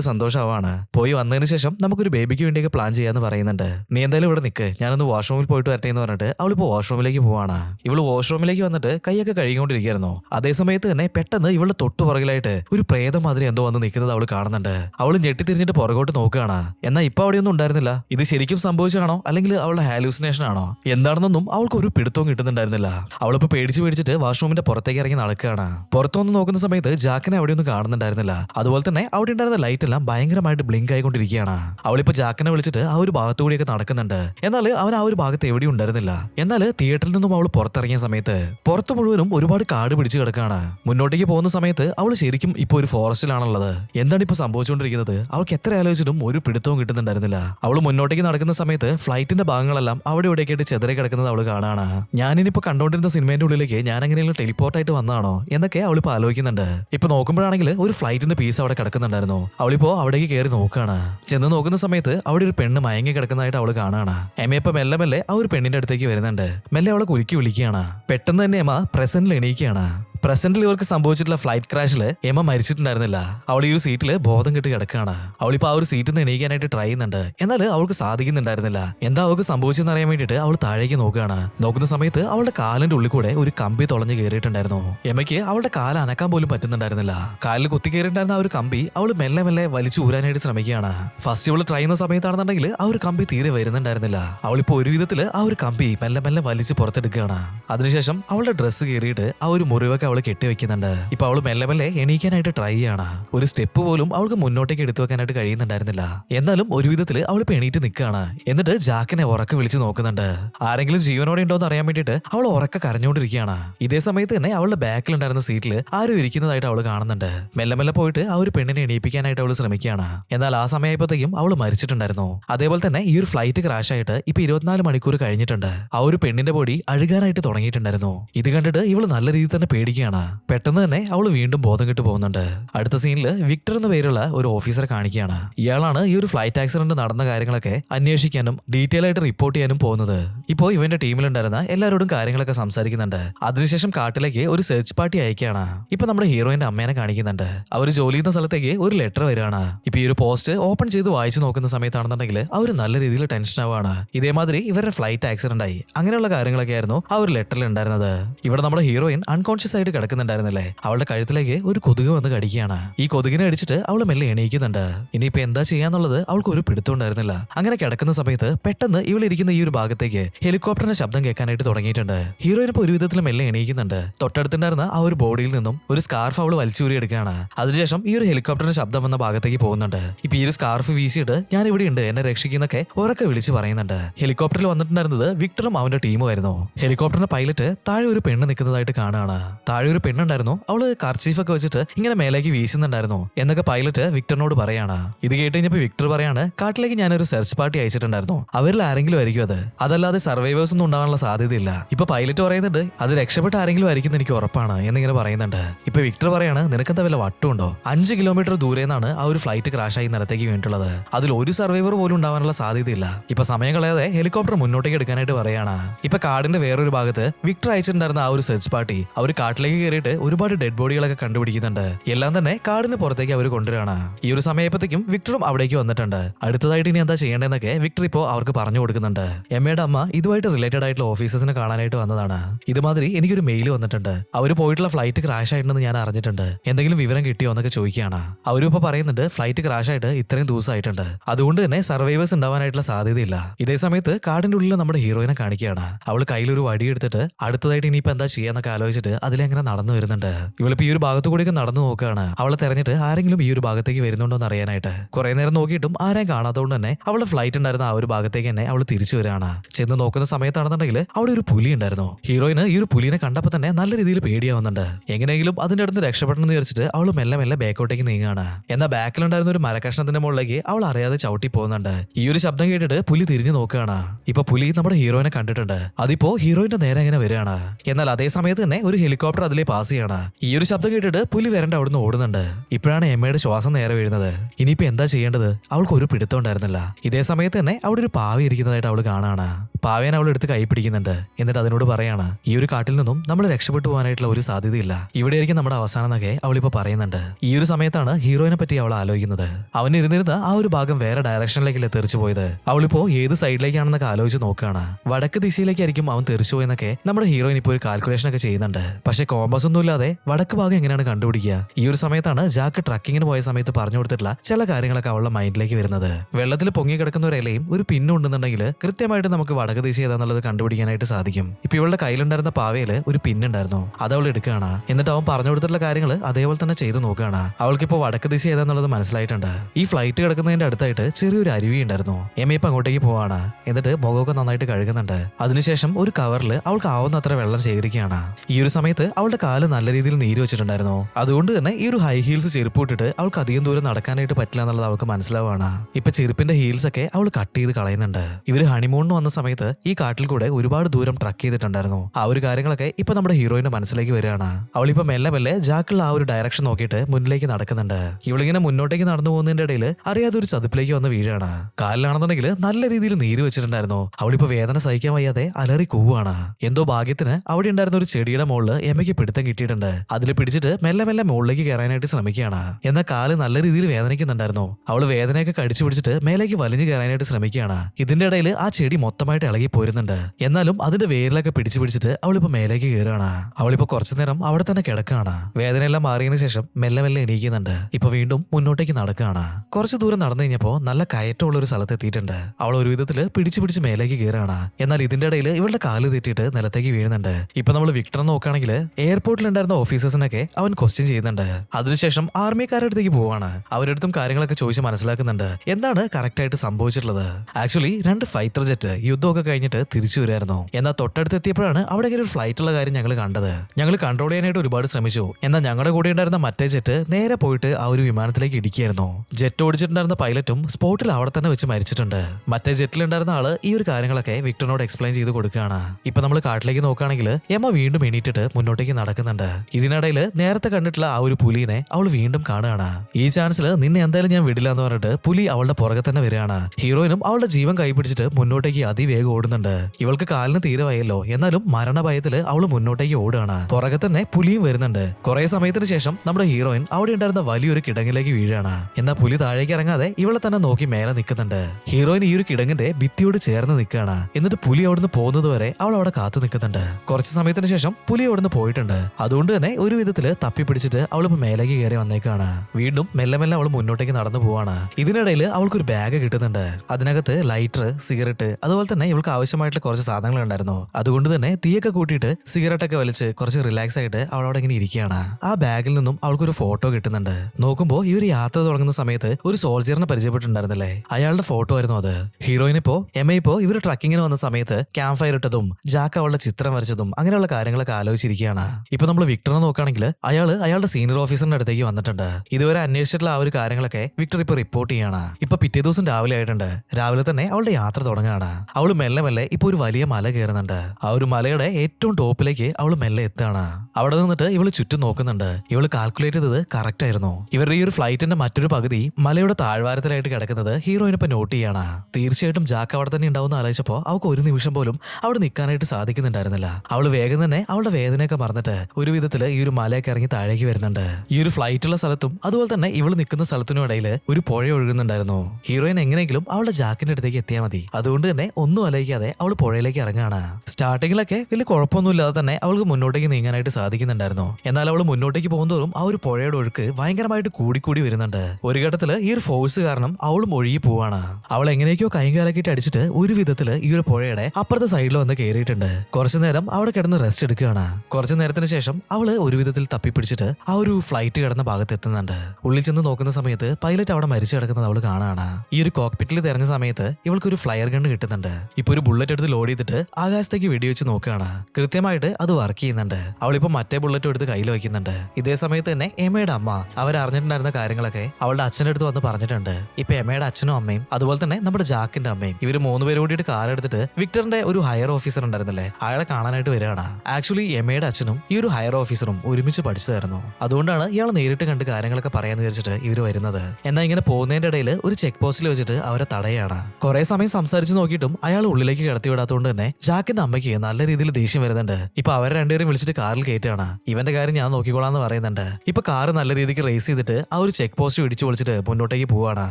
സന്തോഷമാവാണ്. പോയി വന്നതിന് ശേഷം നമുക്കൊരു ബേബിക്ക് വേണ്ടിയൊക്കെ പ്ലാൻ ചെയ്യാന്ന് പറയുന്നുണ്ട്. നീ എന്തായാലും ഇവിടെ നിൽക്ക് ഞാനൊന്ന് വാഷ്റൂമിൽ പോയിട്ട് വരട്ടെ എന്ന് പറഞ്ഞിട്ട് അവളിപ്പോ വാഷ്റൂമിലേക്ക് പോവാണ്. ഇവൾ വാഷ്റൂമിലേക്ക് വന്നിട്ട് കൈയൊക്കെ കഴുകിക്കൊണ്ടിരിക്കുന്നു അതേ സമയത്ത് തന്നെ പെട്ടെന്ന് ഇവളുടെ തൊട്ടു പുറകിലായിട്ട് ഒരു പ്രേതം മാതിരി എന്തോ വന്ന് നിൽക്കുന്നത് അവൾ കാണുന്നുണ്ട്. അവൾ ഞെട്ടിത്തിരിഞ്ഞിട്ട് പുറകോട്ട് നോക്കുകയാണ്. എന്നാൽ ഇപ്പൊ അവിടെയൊന്നും ഉണ്ടായിരുന്നില്ല. ഇത് ശരിക്കും സംഭവിച്ചാണോ അല്ലെങ്കിൽ അവളുടെ ഹാലൂസിനേഷൻ ആണോ? എന്താണെന്നൊന്നും അവൾക്ക് ഒരു പിടുത്തവും കിട്ടുന്നുണ്ടായിരുന്നില്ല. അവളിപ്പോ പേടിച്ച് പേടിച്ചിട്ട് വാഷ്റൂമിന്റെ പുറത്തേക്ക് ഇറങ്ങി നടക്കുകയാണ്. പുറത്തുനിന്ന് നോക്കുന്ന സമയത്ത് ജാക്കിനെ അവിടെ അവിടെയൊന്നും കാണുന്നുണ്ടായിരുന്നില്ല. അതുപോലെ തന്നെ അവിടെ ഉണ്ടായിരുന്ന ലൈറ്റ് എല്ലാം ഭയങ്കരമായിട്ട് ബ്ലിങ്ക് ആയിക്കൊണ്ടിരിക്കുകയാണ്. അവളിപ്പോ ജാക്കനെ വിളിച്ചിട്ട് ആ ഒരു ഭാഗത്തു കൂടിയൊക്കെ നടക്കുന്നുണ്ട്. എന്നാൽ അവൻ ആ ഒരു ഭാഗത്ത് എവിടെയും ഉണ്ടായിരുന്നില്ല. എന്നാൽ തിയേറ്ററിൽ നിന്നും അവൾ പുറത്തിറങ്ങിയ സമയത്ത് പുറത്തു മുഴുവനും ഒരുപാട് കാട് പിടിച്ചു കിടക്കാണ് മുന്നോട്ടേക്ക് പോകുന്ന സമയത്ത് അവൾ ശരിക്കും ഇപ്പൊ ഒരു ഫോറസ്റ്റിലാണുള്ളത്. എന്താണ് ഇപ്പൊ സംഭവിച്ചുകൊണ്ടിരിക്കുന്നത്? അവൾക്ക് എത്ര ആലോചിച്ചിട്ടും ഒരു പിടുത്തവും കിട്ടുന്നുണ്ടായിരുന്നില്ല. അവൾ മുന്നോട്ടേക്ക് നടക്കുന്ന സമയത്ത് ഫ്ലൈറ്റിന്റെ ഭാഗങ്ങളെല്ലാം അവിടെ ഇവിടേക്ക് ആയിട്ട് ചെതറി കിടക്കുന്നത് അവൾ കാണാണ്. ഞാനിനിപ്പോ കണ്ടോണ്ടിരുന്ന സിനിമേന്റെ ഉള്ളിലേക്ക് ഞാൻ എങ്ങനെയെങ്കിലും ടെലിപ്പോർട്ടായിട്ട് വന്നതാണോ? എന്നൊക്കെ അവളിപ്പോ ആലോചിക്കുന്നുണ്ട്. ഇപ്പൊ നോക്കുമ്പോഴാണെങ്കിൽ ഒരു ഫ്ലൈറ്റിന്റെ പീസ് അവിടെ കിടക്കുന്നുണ്ടായിരുന്നു. അവളിപ്പോ അവിടേക്ക് കയറി നോക്കുകയാണ്. ചെന്ന് നോക്കുന്ന സമയത്ത് അവിടെ ഒരു പെണ്ണ് മയങ്ങി കിടക്കുന്നതായിട്ട് അവൾ കാണാണ്. എമ ഇപ്പൊ മെല്ലെ മെല്ലെ ആ ഒരു പെണ്ണിന്റെ അടുത്തേക്ക് വരുന്നുണ്ട്. മെല്ലെ അവളെ കുലുക്കി വിളിക്കുകയാണ്. പെട്ടെന്ന് തന്നെ എമ്മ പ്രസന്റിൽ എണീക്കുകയാണ്. പ്രസന്റിൽ ഇവർക്ക് സംഭവിച്ചിട്ടുള്ള ഫ്ലൈറ്റ് ക്രാഷിൽ എമ്മ മരിച്ചിട്ടുണ്ടായിരുന്നില്ല. അവൾ ഈ ഒരു ബോധം കെട്ടി കിടക്കുകയാണ്. അവളിപ്പോ ആ ഒരു സീറ്റിൽ നിന്ന് എണീക്കാനായിട്ട് ട്രൈ ചെയ്യുന്നുണ്ട്. എന്നാൽ അവൾക്ക് സാധിക്കുന്നുണ്ടായിരുന്നില്ല. എന്താ അവൾക്ക് സംഭവിച്ചെന്ന് അറിയാൻ വേണ്ടിയിട്ട് അവൾ താഴേക്ക് നോക്കുകയാണ്. നോക്കുന്ന സമയത്ത് അവളുടെ കാലിന്റെ ഉള്ളിൽ കൂടെ ഒരു കമ്പി തുളഞ്ഞു കയറിയിട്ടുണ്ടായിരുന്നു എമ്മയ്ക്ക് അവളുടെ കാല അനക്കാൻ പോലും പറ്റുന്നുണ്ടായിരുന്നില്ല. കാലിൽ കുത്തി കയറിയിട്ടുണ്ടായിരുന്ന ആ ഒരു കമ്പി അവൾ മെല്ലെ മെല്ലെ വലിച്ചു ഊരാനായിട്ട് ശ്രമിക്കുകയാണ്. ഫസ്റ്റ് അവൾ ട്രൈ ചെയ്യുന്ന സമയത്താണെന്നുണ്ടെങ്കിൽ ആ ഒരു കമ്പി തീരെ വരുന്നുണ്ടായിരുന്നില്ല. അവളിപ്പോ ഒരു വിധത്തിൽ ആ ഒരു കമ്പി മെല്ലെ മെല്ലെ വലിച്ച് പുറത്തെടുക്കുകയാണ്. അതിനുശേഷം അവളുടെ ഡ്രസ്സ് കയറിയിട്ട് ആ ഒരു മുറിവൊക്കെ അവൾ കെട്ടിവെക്കുന്നുണ്ട്. ഇപ്പൊ അവൾ മെല്ലെ മെല്ലെ എണീക്കാനായിട്ട് ട്രൈ ചെയ്യാണ്. ഒരു സ്റ്റെപ്പ് പോലും അവൾക്ക് മുന്നോട്ടേക്ക് എടുത്തു വെക്കാനായിട്ട് കഴിയുന്നുണ്ടായിരുന്നില്ല. എന്നാലും ഒരു വിധത്തിൽ അവൾ ഇപ്പൊ എണീറ്റ് നിൽക്കുകയാണ് എന്നിട്ട് ജാക്കിനെ ഉറക്ക വിളിച്ച് നോക്കുന്നുണ്ട്. ആരെങ്കിലും ജീവനോടെ ഉണ്ടോ എന്ന് അറിയാൻ വേണ്ടിയിട്ട് അവൾ ഉറക്കെ കരഞ്ഞുകൊണ്ടിരിക്കുകയാണ് ഇതേ സമയത്ത് തന്നെ അവളുടെ ബാക്കിൽ ഉണ്ടായിരുന്ന സീറ്റിൽ ആരും ഇരിക്കുന്നതായിട്ട് അവൾ കാണുന്നുണ്ട്. മെല്ലെ മെല്ലെ പോയിട്ട് ആ ഒരു പെണ്ണിനെ എണീപ്പിക്കാനായിട്ട് അവൾ ശ്രമിക്കുകയാണ്. എന്നാൽ ആ സമയമായപ്പോഴത്തേക്കും അവൾ മരിച്ചിട്ടുണ്ടായിരുന്നു. അതേപോലെ തന്നെ ഈ ഒരു ഫ്ലൈറ്റ് ക്രാഷ് ആയിട്ട് ഇപ്പൊ ഇരുപത്തിനാല് മണിക്കൂർ കഴിഞ്ഞിട്ടുണ്ട്. ആ ഒരു പെണ്ണിന്റെ ബോഡി അഴുകാനായിട്ട് തുടങ്ങിയിട്ടുണ്ടായിരുന്നു. ഇത് കണ്ടിട്ട് ഇവൾ നല്ല രീതിയിൽ തന്നെ പേടിക്കുകയാണ് പെട്ടെന്ന് തന്നെ അവൾ വീണ്ടും ബോധം കെട്ട് പോകുന്നുണ്ട്. അടുത്ത സീനിൽ വിക്ടർ എന്ന പേരുള്ള ഒരു ഓഫീസറെ കാണിക്കുകയാണ്. ഇയാളാണ് ഈ ഒരു ഫ്ലൈറ്റ് ആക്സിഡന്റ് നടന്ന കാര്യങ്ങളൊക്കെ അന്വേഷിക്കാനും ഡീറ്റെയിൽ ആയിട്ട് റിപ്പോർട്ട് ചെയ്യാനും പോകുന്നത്. ഇപ്പോൾ ഇവന്റെ ടീമിലുണ്ടായിരുന്ന എല്ലാവരോടും കാര്യങ്ങളൊക്കെ സംസാരിക്കുന്നുണ്ട്. അതിനുശേഷം കാട്ടിലേക്ക് ഒരു സെർച്ച് പാർട്ടി അയക്കുകയാണ്. ഇപ്പൊ നമ്മുടെ ഹീറോയിന്റെ അമ്മേനെ കാണിക്കുന്നുണ്ട്. അവർ ജോലി ചെയ്യുന്ന സ്ഥലത്തേക്ക് ഒരു ലെറ്റർ വരികയാണ്. ഇപ്പൊ ഈ ഒരു പോസ്റ്റ് ഓപ്പൺ ചെയ്ത് വായിച്ചു നോക്കുന്ന സമയത്താണെന്നുണ്ടെങ്കിൽ അവർ നല്ല രീതിയിൽ ടെൻഷൻ ആവുകയാണ്. ഇതേമാതിരി ഇവരുടെ ഫ്ലൈറ്റ് ആക്സിഡന്റ് ആയി. അങ്ങനെയുള്ള കാര്യങ്ങളൊക്കെ ആയിരുന്നു ആ ഒരു ലെറ്ററിൽ ഉണ്ടായിരുന്നത്. ഇവിടെ നമ്മുടെ ഹീറോയിൻ അൺകോൺഷ്യസ് ആയിട്ട് കിടക്കുന്നുണ്ടായിരുന്നില്ലേ? അവളുടെ കഴുത്തിലേക്ക് ഒരു കൊതുക് വന്ന് കടിക്കുകയാണ്. ഈ കൊതുകിനെ അടിച്ചിട്ട് അവൾ മെല്ലെ എണീക്കുന്നുണ്ട്. ഇനിയിപ്പോ എന്താ ചെയ്യാന്നുള്ളത് അവൾക്ക് ഒരു പിടുത്തം ഉണ്ടായിരുന്നില്ല. അങ്ങനെ കിടക്കുന്ന സമയത്ത് പെട്ടെന്ന് ഇവൾ ഇരിക്കുന്ന ഈ ഒരു ഭാഗത്തേക്ക് ഹെലികോപ്റ്ററിന്റെ ശബ്ദം കേൾക്കാനായിട്ട് തുടങ്ങിയിട്ടുണ്ട്. ഇപ്പോ ഒരു വിധത്തിൽ മെല്ലെ എണീക്കുന്നുണ്ട്. തൊട്ടടുത്തുണ്ടായിരുന്ന ആ ഒരു ബോഡിയിൽ നിന്നും ഒരു സ്കാർഫ് അവൾ വലിച്ചൂരി എടുക്കുകയാണ് അതിനുശേഷം ഈ ഒരു ഹെലികോപ്റ്ററിന്റെ ശബ്ദം വന്ന ഭാഗത്തേക്ക് പോകുന്നുണ്ട്. ഇപ്പൊ ഈ ഒരു സ്കാർഫ് വീശിയിട്ട് ഞാൻ ഇവിടെ ഉണ്ട്. എന്നെ രക്ഷിക്കുന്നൊക്കെ ഉറക്കെ വിളിച്ച് പറയുന്നുണ്ട്. ഹെലികോപ്റ്ററിൽ വന്നിട്ടുണ്ടായിരുന്നത് വിക്ടറും അവന്റെ ടീമുമായിരുന്നു. ഹെലികോപ്റ്ററിന്റെ പൈലറ്റ് താഴെ ഒരു പെണ്ണ് നിൽക്കുന്നതായിട്ട് കാണുകയാണ്. താഴെ ഒരു പെണ്ണുണ്ടായിരുന്നു. അവൾ കർച്ചീഫ് ഒക്കെ വെച്ചിട്ട് ഇങ്ങനെ മേലേക്ക് വീശുന്നുണ്ടായിരുന്നു. എന്നൊക്കെ പൈലറ്റ് വിക്ടറിനോട് പറയാണ്. ഇത് കേട്ട് കഴിഞ്ഞപ്പോ വിക്ടർ പറയാണ് കാട്ടിലേക്ക് ഞാനൊരു സെർച്ച് പാർട്ടി അയച്ചിട്ടുണ്ടായിരുന്നു. അവരിൽ ആരെങ്കിലും ആയിരിക്കും അത്. അതല്ലാതെ സർവൈവേഴ്സ് ഒന്നും ഉണ്ടാവാനുള്ള സാധ്യതയില്ല. ഇപ്പൊ പൈലറ്റ് പറയുന്നുണ്ട് അത് രക്ഷപ്പെട്ട ആരെങ്കിലും ആയിരിക്കും എനിക്ക് ഉറപ്പാണ് എന്നിങ്ങനെ പറയുന്നുണ്ട്. ഇപ്പൊ വിക്ടർ പറയാണ് നിനക്കെന്താ വല്ല വട്ടുണ്ടോ? അഞ്ച് കിലോമീറ്റർ ദൂരെ നിന്നാണ് ആ ഒരു ഫ്ലൈറ്റ് ക്രാഷ് ആയി നിലത്തേക്ക് വീണിട്ടുള്ളത്. അതിൽ ഒരു സർവൈവർ പോലും ഉണ്ടാവാനുള്ള സാധ്യതയില്ല. ഇപ്പൊ സമയം കളയാതെ ഹെലികോപ്റ്റർ മുന്നോട്ടേക്ക് എടുക്കാനായിട്ട് പറയാണ്. ഇപ്പൊ കാടിന്റെ വേറൊരു ഭാഗത്ത് വിക്ടർ അയച്ചിട്ടുണ്ടായിരുന്ന ആ ഒരു സെർച്ച് പാർട്ടി അവർ കാട്ടിലേക്ക് കയറിയിട്ട് ഒരുപാട് ഡെഡ് ബോഡികളൊക്കെ കണ്ടുപിടിക്കുന്നുണ്ട്. എല്ലാം തന്നെ കാടിന് പുറത്തേക്ക് അവർ കൊണ്ടുവരാണ്. ഈ ഒരു സമയപ്പത്തേക്കും വിക്ടറും അവിടേക്ക് വന്നിട്ടുണ്ട്. അടുത്തതായിട്ട് ഇനി എന്താ ചെയ്യേണ്ടതെന്നൊക്കെ വിക്ടർ ഇപ്പോൾ അവർക്ക് പറഞ്ഞു കൊടുക്കുന്നുണ്ട്. എമ്മയുടെ അമ്മ ഇതുമായിട്ട് റിലേറ്റഡ് ആയിട്ടുള്ള ഓഫീസേഴ്സിനെ കാണാനായിട്ട് വന്നതാണ്. ഇതുമാതിരി എനിക്കൊരു മെയിൽ വന്നിട്ടുണ്ട്. അവർ പോയിട്ടുള്ള ഫ്ലൈറ്റ് ക്രാഷ് ആയിട്ടുണ്ടെന്ന് ഞാൻ അറിഞ്ഞിട്ടുണ്ട്. എന്തെങ്കിലും വിവരം കിട്ടിയോ എന്നൊക്കെ ചോദിക്കുകയാണ്. അവരും ഇപ്പോൾ പറയുന്നുണ്ട് ഫ്ലൈറ്റ് ക്രാഷ് ആയിട്ട് ഇത്രയും ദിവസമായിട്ടുണ്ട്. അതുകൊണ്ട് തന്നെ സർവൈവേഴ്സ് ഉണ്ടാവാനായിട്ടുള്ള സാധ്യതയില്ല. ഇതേ സമയത്ത് കാടിന്റെ ഉള്ളിൽ നമ്മുടെ ഹീറോയിനെ കാണിക്കുകയാണ്. അവൾ കയ്യിലൊരു വടി എടുത്തിട്ട് അടുത്തതായിട്ട് ഇനിയിപ്പോൾ എന്താ ചെയ്യാന്നൊക്കെ ആലോചിച്ചിട്ട് അതിലെങ്ങനെ നടന്നു വരുന്നുണ്ട്. ഇവളിപ്പോ ഈ ഒരു ഭാഗത്തു കൂടിയൊക്കെ നടന്നു നോക്കുകയാണ്. അവളെ തെരഞ്ഞിട്ട് ആരെങ്കിലും ഈ ഒരു ഭാഗത്തേക്ക് വരുന്നുണ്ടോ എന്ന് അറിയാനായിട്ട്. കുറെ നേരം നോക്കിയിട്ടും ആരെയും കാണാത്തതുകൊണ്ട് തന്നെ അവളുടെ ഫ്ലൈറ്റ് ഉണ്ടായിരുന്ന ആ ഒരു ഭാഗത്തേക്ക് തന്നെ അവൾ തിരിച്ചു വരികയാണ്. ചെന്ന് നോക്കുന്ന സമയത്താണെന്നുണ്ടെങ്കിൽ അവിടെ ഒരു പുലി ഉണ്ടായിരുന്നു. ഹീറോയിന് ഈ ഒരു പുലിനെ കണ്ടപ്പോൾ തന്നെ നല്ല രീതിയിൽ പേടിയാവുന്നുണ്ട്. എങ്ങനെയെങ്കിലും അതിന്റെ അടുത്ത് രക്ഷപ്പെടണം എന്ന് വിചാരിച്ചിട്ട് അവൾ മെല്ലെ മെല്ലെ ബാക്കോട്ടേക്ക് നീങ്ങുകയാണ്. എന്നാൽ ബാക്കിലുണ്ടായിരുന്ന ഒരു മരക്കഷ്ണത്തിന്റെ മുകളിലേക്ക് അവൾ അറിയാതെ ചവിട്ടി പോകുന്നുണ്ട്. ഈ ഒരു ശബ്ദം കേട്ടിട്ട് പുലി തിരിഞ്ഞു നോക്കുകയാണ്. ഇപ്പൊ പുലി നമ്മുടെ ഹീറോയിനെ കണ്ടിട്ടുണ്ട്. അതിപ്പോ ഹീറോയിന്റെ നേരെ ഇങ്ങനെ വരികയാണ്. എന്നാൽ അതേ സമയത്ത് തന്നെ ഒരു ഹെലികോപ്റ്റർ അതിലേ പാസ് ചെയ്യണ. ഈ ഒരു ശബ്ദം കേട്ടിട്ട് പുലി വരണ്ട അവിടുന്ന് ഓടുന്നുണ്ട്. ഇപ്പോഴാണ് എമ്മയുടെ ശ്വാസം നേരെ വീഴുന്നത്. ഇനിയിപ്പോ എന്താ ചെയ്യേണ്ടത്? അവൾക്ക് ഒരു പിടുത്തം ഉണ്ടായിരുന്നില്ല. ഇതേ സമയത്ത് തന്നെ അവിടെ ഒരു പാവി ഇരിക്കുന്നതായിട്ട് അവൾ കാണാണ്. പാവേനെ അവൾ എടുത്ത് കൈ പിടിക്കുന്നുണ്ട്. എന്നിട്ട് അതിനോട് പറയാണ് ഈ ഒരു കാട്ടിൽ നിന്നും നമ്മൾ രക്ഷപ്പെട്ടു പോകാനായിട്ടുള്ള ഒരു സാധ്യതയില്ല. ഇവിടെയായിരിക്കും നമ്മുടെ അവസാനം എന്നൊക്കെ അവളിപ്പോ പറയുന്നുണ്ട്. ഈ ഒരു സമയത്താണ് ഹീറോയിനെ പറ്റി അവൾ ആലോചിക്കുന്നത്. അവൻ ഇരുന്നിരുന്ന ആ ഒരു ഭാഗം വേറെ ഡയറക്ഷനിലേക്കല്ലേ തെറിച്ചു പോയത്. അവളിപ്പോ ഏത് സൈഡിലേക്കാണെന്നൊക്കെ ആലോചിച്ച് നോക്കുകയാണ്. വടക്ക് ദിശയിലേക്കായിരിക്കും അവൻ തെറിച്ചു പോയെന്നൊക്കെ നമ്മുടെ ഹീറോയിൻ ഇപ്പോൾ ഒരു കാൽക്കുലേഷൻ ഒക്കെ ചെയ്യുന്നുണ്ട്. പക്ഷെ കോമ്പസ് ഒന്നും ഇല്ലാതെ വടക്ക് ഭാഗം എങ്ങനെയാണ് കണ്ടുപിടിക്കുക? ഈ ഒരു സമയത്താണ് ജാക്ക് ട്രക്കിങ്ങിന് പോയ സമയത്ത് പറഞ്ഞു കൊടുത്തിട്ടുള്ള ചില കാര്യങ്ങളൊക്കെ അവളുടെ മൈൻഡിലേക്ക് വരുന്നത്. വെള്ളത്തിൽ പൊങ്ങി കിടക്കുന്ന ഒരു ഇലയും ഒരു പിന്നും ഉണ്ടെന്നുണ്ടെങ്കിൽ കൃത്യമായിട്ട് നമുക്ക് വടക്ക് ദിശ ഏതാന്നുള്ളത് കണ്ടുപിടിക്കാനായിട്ട് സാധിക്കും. ഇപ്പൊ ഇവളുടെ കയ്യിലുണ്ടായിരുന്ന പാവയിൽ ഒരു പിന്നുണ്ടായിരുന്നു. അത് അവൾ എടുക്കുകയാണ്. എന്നിട്ട് അവൻ പറഞ്ഞു കൊടുത്തിട്ടുള്ള കാര്യങ്ങൾ അതേപോലെ തന്നെ ചെയ്തു നോക്കുകയാണ്. അവൾക്കിപ്പോ വടക്ക് ദിശ ഏതാന്നുള്ളത് മനസ്സിലായിട്ടുണ്ട്. ഈ ഫ്ലൈറ്റ് കിടക്കുന്നതിന്റെ അടുത്തായിട്ട് ചെറിയൊരു അരുവി ഉണ്ടായിരുന്നു. എം ഇപ്പൊ അങ്ങോട്ടേക്ക് പോവാണ്. എന്നിട്ട് മുഖമൊക്കെ നന്നായിട്ട് കഴുകുന്നുണ്ട്. അതിനുശേഷം ഒരു കവറിൽ അവൾക്ക് ആവുന്നത്ര വെള്ളം ശേഖരിക്കുകയാണ്. ഈ ഒരു സമയത്ത് അവളുടെ കാൽ നല്ല രീതിയിൽ നീര് വെച്ചിട്ടുണ്ടായിരുന്നു. അതുകൊണ്ട് തന്നെ ഈ ഒരു ഹൈ ഹീൽസ് ചെരുപ്പ് ഇട്ടിട്ട് അവൾക്ക് അധികം ദൂരം നടക്കാനായിട്ട് പറ്റില്ല എന്നുള്ളത് അവൾക്ക് മനസ്സിലാവാണ് ഇപ്പൊ ചെരുപ്പിന്റെ ഹീൽസ് ഒക്കെ അവൾ കട്ട് ചെയ്ത് കളയുന്നുണ്ട്. ഇവർ ഹണിമൂണിന് വന്ന സമയത്ത് ഈ കാട്ടിൽ കൂടെ ഒരുപാട് ദൂരം ട്രക്ക് ചെയ്തിട്ടുണ്ടായിരുന്നു. ആ ഒരു കാര്യങ്ങളൊക്കെ ഇപ്പൊ നമ്മുടെ ഹീറോയിന്റെ മനസ്സിലേക്ക് വരികയാണ്. അവളിപ്പോ മെല്ലെ മെല്ലെ ജാക്കിൾ ആ ഒരു ഡയറക്ഷൻ നോക്കിയിട്ട് മുന്നിലേക്ക് നടക്കുന്നുണ്ട്. ഇവളിങ്ങനെ മുന്നോട്ടേക്ക് നടന്നു പോകുന്നതിന്റെ ഇടയിൽ അറിയാതെ ഒരു ചതുപ്പിലേക്ക് വന്ന വീഴാണ്. കാലിലാണെന്നുണ്ടെങ്കിൽ നല്ല രീതിയിൽ നീര് വെച്ചിട്ടുണ്ടായിരുന്നു. അവളിപ്പോ വേദന സഹിക്കാൻ വയ്യാതെ അലറി കൂവാണ്. എന്തോ ഭാഗ്യത്തിന് അവിടെ ഉണ്ടായിരുന്ന ഒരു ചെടിയുടെ മുകളിൽ എമ്മയ്ക്ക് പിടുത്തം കിട്ടിയിട്ടുണ്ട്. അതിൽ പിടിച്ചിട്ട് മെല്ലെ മെല്ലെ മുകളിലേക്ക് കയറാനായിട്ട് ശ്രമിക്കുകയാണ്. എന്നാൽ കാൽ നല്ല രീതിയിൽ വേദനിക്കുന്നുണ്ടായിരുന്നു. അവൾ വേദനയൊക്കെ കടിച്ചു പിടിച്ചിട്ട് മേലേക്ക് വലിഞ്ഞു കയറാനായിട്ട് ശ്രമിക്കുകയാണ്. ഇതിന്റെ ഇടയിൽ ആ ചെടി മൊത്തമായിട്ട് ഇളകി പോരുന്നുണ്ട് എന്നാലും അതിന്റെ വേരിലൊക്കെ പിടിച്ചു പിടിച്ചിട്ട് അവളിപ്പോ മേലേക്ക് കയറുകയാണ് അവളിപ്പോ കുറച്ചു നേരം അവിടെ തന്നെ കിടക്കുകയാണ്. വേദനയെല്ലാം മാറിയതിനു ശേഷം മെല്ലെ മെല്ലെ എണീക്കുന്നുണ്ട്. ഇപ്പൊ വീണ്ടും മുന്നോട്ടേക്ക് നടക്കുകയാണ്. കുറച്ചു ദൂരം നടന്നു കഴിഞ്ഞപ്പോ നല്ല കയറ്റമുള്ള ഒരു സ്ഥലത്ത് എത്തിയിട്ടുണ്ട്. അവൾ ഒരു വിധത്തിൽ പിടിച്ചു പിടിച്ച് മേലേക്ക് കയറുകയാണ് എന്നാൽ ഇതിന്റെ ഇടയിൽ ഇവളുടെ കാൽ തെറ്റിയിട്ട് നിലത്തേക്ക് വീഴുന്നുണ്ട്. ഇപ്പൊ നമ്മൾ വിക്ടർ നോക്കുകയാണെങ്കിൽ എയർപോർട്ടിൽ ഉണ്ടായിരുന്ന ഓഫീസേഴ്സിനൊക്കെ അവൻ ക്വസ്റ്റ്യൻ ചെയ്യുന്നുണ്ട്. അതിനുശേഷം ആർമിക്കാരുടെ അടുത്തേക്ക് പോവാണ് അവരടുത്തും കാര്യങ്ങളൊക്കെ ചോദിച്ച് മനസ്സിലാക്കുന്നുണ്ട്. എന്താണ് കറക്റ്റ് ആയിട്ട് സംഭവിച്ചിട്ടുള്ളത്? ആക്ച്വലി രണ്ട് ഫൈറ്റർ ജെറ്റ് യുദ്ധമൊക്കെ കഴിഞ്ഞിട്ട് തിരിച്ചു വരുമായിരുന്നു എന്നാൽ തൊട്ടടുത്ത് എത്തിയപ്പോഴാണ് അവിടെ ഒരു ഫ്ലൈറ്റ് ഉള്ള കാര്യം ഞങ്ങൾ കണ്ടത്. ഞങ്ങൾ കൺട്രോൾ ചെയ്യാനായിട്ട് ഒരുപാട് ശ്രമിച്ചു. എന്നാൽ ഞങ്ങളുടെ കൂടെ ഉണ്ടായിരുന്ന മറ്റേ ജെറ്റ് നേരെ പോയിട്ട് ആ ഒരു വിമാനത്തിലേക്ക് ഇടിക്കുകയായിരുന്നു. ജെറ്റ് ഓടിച്ചിട്ടുണ്ടായിരുന്ന പൈലറ്റും സ്പോട്ടിൽ അവിടെ തന്നെ വെച്ച് മരിച്ചിട്ടുണ്ട്. മറ്റേ ജെറ്റിലുണ്ടായിരുന്ന ആൾ ഈ ഒരു കാര്യങ്ങളൊക്കെ വിക്ടറിനോട് എക്സ്പ്ലെയിൻ ചെയ്ത് കൊടുക്കുകയാണ്. ഇപ്പൊ നമ്മൾ കാട്ടിലേക്ക് നോക്കുകയാണെങ്കിൽ എമ്മ വീണ്ടും എണീറ്റിട്ട് മുന്നോട്ടേക്ക് നടക്കുന്നുണ്ട്. ഇതിനിടയിൽ നേരത്തെ കണ്ടിട്ടുള്ള ആ ഒരു പുലിനെ അവൾ വീണ്ടും കാണുകയാണ്. ഈ ചാൻസിൽ നിന്നെ എന്തായാലും ഞാൻ വിടില്ല എന്ന് പറഞ്ഞിട്ട് പുലി അവളുടെ പുറകെ തന്നെ വരികയാണ്. ഹീറോയിനും അവളുടെ ജീവൻ കൈപിടിച്ചിട്ട് മുന്നോട്ടേക്ക് അതിവേഗം ഓടുന്നുണ്ട്. ഇവൾക്ക് കാലിന് തീരെ വയ്യല്ലോ. എന്നാലും മരണഭയത്തിൽ അവൾ മുന്നോട്ടേക്ക് ഓടുകയാണ്. പുറകെ തന്നെ പുലിയും വരുന്നുണ്ട്. കുറെ സമയത്തിന് ശേഷം നമ്മുടെ ഹീറോയിൻ അവിടെ ഉണ്ടായിരുന്ന വലിയൊരു കിടങ്ങിലേക്ക് വീഴാണ് എന്നാൽ പുലി താഴേക്ക് ഇറങ്ങാതെ ഇവളെ തന്നെ നോക്കി മേലെ നിൽക്കുന്നുണ്ട്. ഹീറോയിൻ ഈ ഒരു കിടങ്ങിന്റെ ഭിത്തിയോട് ചേർന്ന് നിൽക്കുകയാണ്. എന്നിട്ട് പുലി അവിടുന്ന് പോകുന്നത് വരെ അവൾ അവിടെ കാത്തു നിൽക്കുന്നുണ്ട്. കുറച്ച് സമയത്തിന് ശേഷം പുലി അവിടുന്ന് പോയിട്ടുണ്ട്. അതുകൊണ്ട് തന്നെ ഒരു വിധത്തിൽ തപ്പി പിടിച്ചിട്ട് അവൾ മേലേക്ക് കയറി വന്നേക്കാണ്. വീണ്ടും മെല്ലെ മെല്ലെ അവൾ മുന്നോട്ടേക്ക് നടന്നു പോവാണ്. ഇതിനിടയിൽ അവൾക്കൊരു ബാഗ് കിട്ടുന്നുണ്ട്. അതിനകത്ത് ലൈറ്റർ സിഗരറ്റ് അതുപോലെ തന്നെ ഇവൾക്ക് ആവശ്യമായിട്ടുള്ള കുറച്ച് സാധനങ്ങൾ ഉണ്ടായിരുന്നു അതുകൊണ്ട് തന്നെ തീയൊക്കെ കൂട്ടിയിട്ട് സിഗരറ്റ് ഒക്കെ വലിച്ച് കുറച്ച് റിലാക്സ് ആയിട്ട് അവൾ അവിടെ ഇങ്ങനെ ഇരിക്കുകയാണ്. ആ ബാഗിൽ നിന്നും അവൾക്കൊരു ഫോട്ടോ കിട്ടുന്നുണ്ട്. നോക്കുമ്പോൾ ഈ ഒരു യാത്ര തുടങ്ങുന്ന സമയത്ത് ഒരു സോൾജിയറിനെ പരിചയപ്പെട്ടിട്ടുണ്ടായിരുന്നില്ലേ? അയാളുടെ ഫോട്ടോ ആയിരുന്നു അത്. ഹീറോയിൻ ഇപ്പോ എം ഇപ്പോ ഇവർ ട്രക്കിങ്ങിന് വന്ന സമയത്ത് ക്യാമ്പ് ഫയർ ഇട്ടതും ജാക്ക് അവളുടെ ചിത്രം വരച്ചതും അങ്ങനെയുള്ള കാര്യങ്ങളൊക്കെ ആലോചിച്ചിരിക്കുകയാണ്. ഇപ്പൊ നമ്മൾ വിക്ടറിനെ നോക്കുകയാണെങ്കിൽ അയാൾ അയാളുടെ സീനിയർ ഓഫീസറിന്റെ അടുത്തേക്ക് വന്നിട്ടുണ്ട്. ഇതുവരെ അന്വേഷിച്ചിട്ടുള്ള ആ ഒരു കാര്യങ്ങളൊക്കെ വിക്ടർ ഇപ്പൊ റിപ്പോർട്ട് ചെയ്യാണ്. ഇപ്പൊ പിറ്റേ ദിവസം രാവിലെ ആയിട്ടുണ്ട്. രാവിലെ തന്നെ അവളുടെ യാത്ര തുടങ്ങുകയാണ്. അവൾ മെല്ലെ മെല്ലെ ഇപ്പൊ ഒരു വലിയ മല കയറുന്നുണ്ട്. ആ ഒരു മലയുടെ ഏറ്റവും ടോപ്പിലേക്ക് അവൾ മെല്ലെ എത്താണ് അവിടെ നിന്നിട്ട് ഇവൾ ചുറ്റും നോക്കുന്നുണ്ട്. ഇവൾ കാൽക്കുലേറ്റ് ചെയ്തത് കറക്റ്റ് ആയിരുന്നു. ഇവരുടെ ഈ ഒരു ഫ്ലൈറ്റിന്റെ മറ്റൊരു പകുതി മലയുടെ താഴ്വാരത്തിലായിട്ട് കിടക്കുന്നത് ഹീറോയിനിപ്പോ നോട്ട് ചെയ്യാണ്. തീർച്ചയായിട്ടും ജാക്ക് അവിടെ തന്നെ ഉണ്ടാവുന്ന ആലോചിച്ചപ്പോ അവൾക്ക് ഒരു നിമിഷം പോലും അവിടെ നിൽക്കാനായിട്ട് സാധിക്കുന്നുണ്ടായിരുന്നില്ല. അവൾ വേഗം തന്നെ അവളുടെ വേദനയൊക്കെ മറന്നിട്ട് ഒരു വിധത്തിൽ ഈ ഒരു മലയൊക്കെ ഇറങ്ങി താഴേക്ക് വരുന്നുണ്ട്. ഈ ഒരു ഫ്ലൈറ്റുള്ള സ്ഥലത്തും അതുപോലെ തന്നെ ഇവൾ നിൽക്കുന്ന സ്ഥലത്തിനും ഇടയിൽ ഒരു പുഴ ഒഴുകുന്നുണ്ടായിരുന്നു. ഹീറോയിൻ എങ്ങനെയെങ്കിലും അവളുടെ ജാക്കിന്റെ അടുത്തേക്ക് എത്തിയാൽ മതി. അതുകൊണ്ട് തന്നെ ഒന്നും ആലോചിക്കാതെ അവൾ പുഴയിലേക്ക് ഇറങ്ങുകയാണ്. സ്റ്റാർട്ടിങ്ങിലൊക്കെ വലിയ കുഴപ്പമൊന്നുമില്ലാതെ തന്നെ അവൾക്ക് മുന്നോട്ടേക്ക് നീങ്ങാനായിട്ട് സാധിക്കുന്നുണ്ടായിരുന്നു. എന്നാൽ അവൾ മുന്നോട്ടേക്ക് പോകുന്നതോറും ആ ഒരു പുഴയുടെ ഒഴുക്ക് ഭയങ്കരമായിട്ട് കൂടിക്കൂടി വരുന്നുണ്ട്. ഒരു ഘട്ടത്തിൽ ഈ ഒരു ഫോഴ്സ് കാരണം അവളും ഒഴുകി പോവാണ് അവൾ എങ്ങനെയൊക്കെയോ കൈകാലക്കിട്ട് കാലക്കിട്ട് അടിച്ചിട്ട് ഒരു വിധത്തിൽ ഈ ഒരു പുഴയുടെ അപ്പുറത്തെ സൈഡിൽ വന്ന് കയറിയിട്ടുണ്ട് കുറച്ചു നേരം അവിടെ കിടന്ന് റെസ്റ്റ് എടുക്കുകയാണ്. കുറച്ചു നേരത്തിന് ശേഷം അവൾ ഒരു വിധത്തിൽ തപ്പിപ്പിടിച്ചിട്ട് ആ ഒരു ഫ്ലൈറ്റ് കിടന്ന ഭാഗത്ത് എത്തുന്നുണ്ട്. ഉള്ളിൽ ചെന്ന് നോക്കുന്ന സമയത്ത് പൈലറ്റ് അവിടെ മരിച്ചു കിടക്കുന്നത് അവൾ കാണാണ് ഈ ഒരു കോക്പിറ്റിൽ തെരഞ്ഞ സമയത്ത് ഇവൾക്ക് ഒരു ഫ്ലയർ ഗൺ കിട്ടുന്നുണ്ട്. ഇപ്പൊ ഒരു ബുള്ളറ്റ് എടുത്ത് ലോഡ് ചെയ്തിട്ട് ആകാശത്തേക്ക് വെടിവെച്ച് നോക്കുകയാണ്. കൃത്യമായിട്ട് അത് വർക്ക് ചെയ്യുന്നുണ്ട്. അവളിപ്പോ മറ്റേ ബുള്ളറ്റ് എടുത്ത് കയ്യിൽ വയ്ക്കുന്നുണ്ട് ഇതേ സമയത്ത് തന്നെ എമയുടെ അമ്മ അവരറിഞ്ഞിട്ടുണ്ടായിരുന്ന കാര്യങ്ങളൊക്കെ അവളുടെ അച്ഛന്റെ അടുത്ത് വന്ന് പറഞ്ഞിട്ടുണ്ട്. ഇപ്പൊ എമയുടെ അച്ഛനും അമ്മയും അതുപോലെ തന്നെ നമ്മുടെ ജാക്കിന്റെ അമ്മയും ഇവർ പേര് കൂടിയിട്ട് കാർ എടുത്തിട്ട് വിക്ടറിന്റെ ഒരു ഹയർ ഓഫീസർ ഉണ്ടായിരുന്നില്ലേ? അയാളെ കാണാനായിട്ട് വരികയാണ്. ആക്ച്വലി എമയുടെ അച്ഛനും ഈ ഒരു ഹയർ ഓഫീസറും ഒരുമിച്ച് പഠിച്ചതായിരുന്നു. അതുകൊണ്ടാണ് ഇയാൾ നേരിട്ട് കണ്ട് കാര്യങ്ങളൊക്കെ പറയാന്ന് വിചാരിച്ചിട്ട് ഇവർ വരുന്നത്. എന്നാൽ ഇങ്ങനെ പോകുന്നതിന്റെ ഇടയിൽ ഒരു ചെക്ക് പോസ്റ്റിൽ വെച്ചിട്ട് അവരെ തടയാണ് കുറെ സമയം സംസാരിച്ച് നോക്കിയിട്ടും അയാൾ ഉള്ളിലേക്ക് കടത്തി വിടാത്തതുകൊണ്ട് തന്നെ ജാക്കിന്റെ അമ്മയ്ക്ക് നല്ല രീതിയിൽ ദേഷ്യം വരുന്നുണ്ട്. ഇപ്പൊ അവരെ രണ്ടുപേരും വിളിച്ചിട്ട് കാറിൽ കയറ്റാണ് ഇവന്റെ കാര്യം ഞാൻ നോക്കിക്കോളാന്ന് പറയുന്നുണ്ട്. ഇപ്പൊ കാറ് നല്ല രീതിക്ക് റേസ് ചെയ്തിട്ട് ആ ഒരു ചെക്ക് പോസ്റ്റ് ഇടിച്ചു വിളിച്ചിട്ട് മുന്നോട്ടേക്ക് പോവാണ്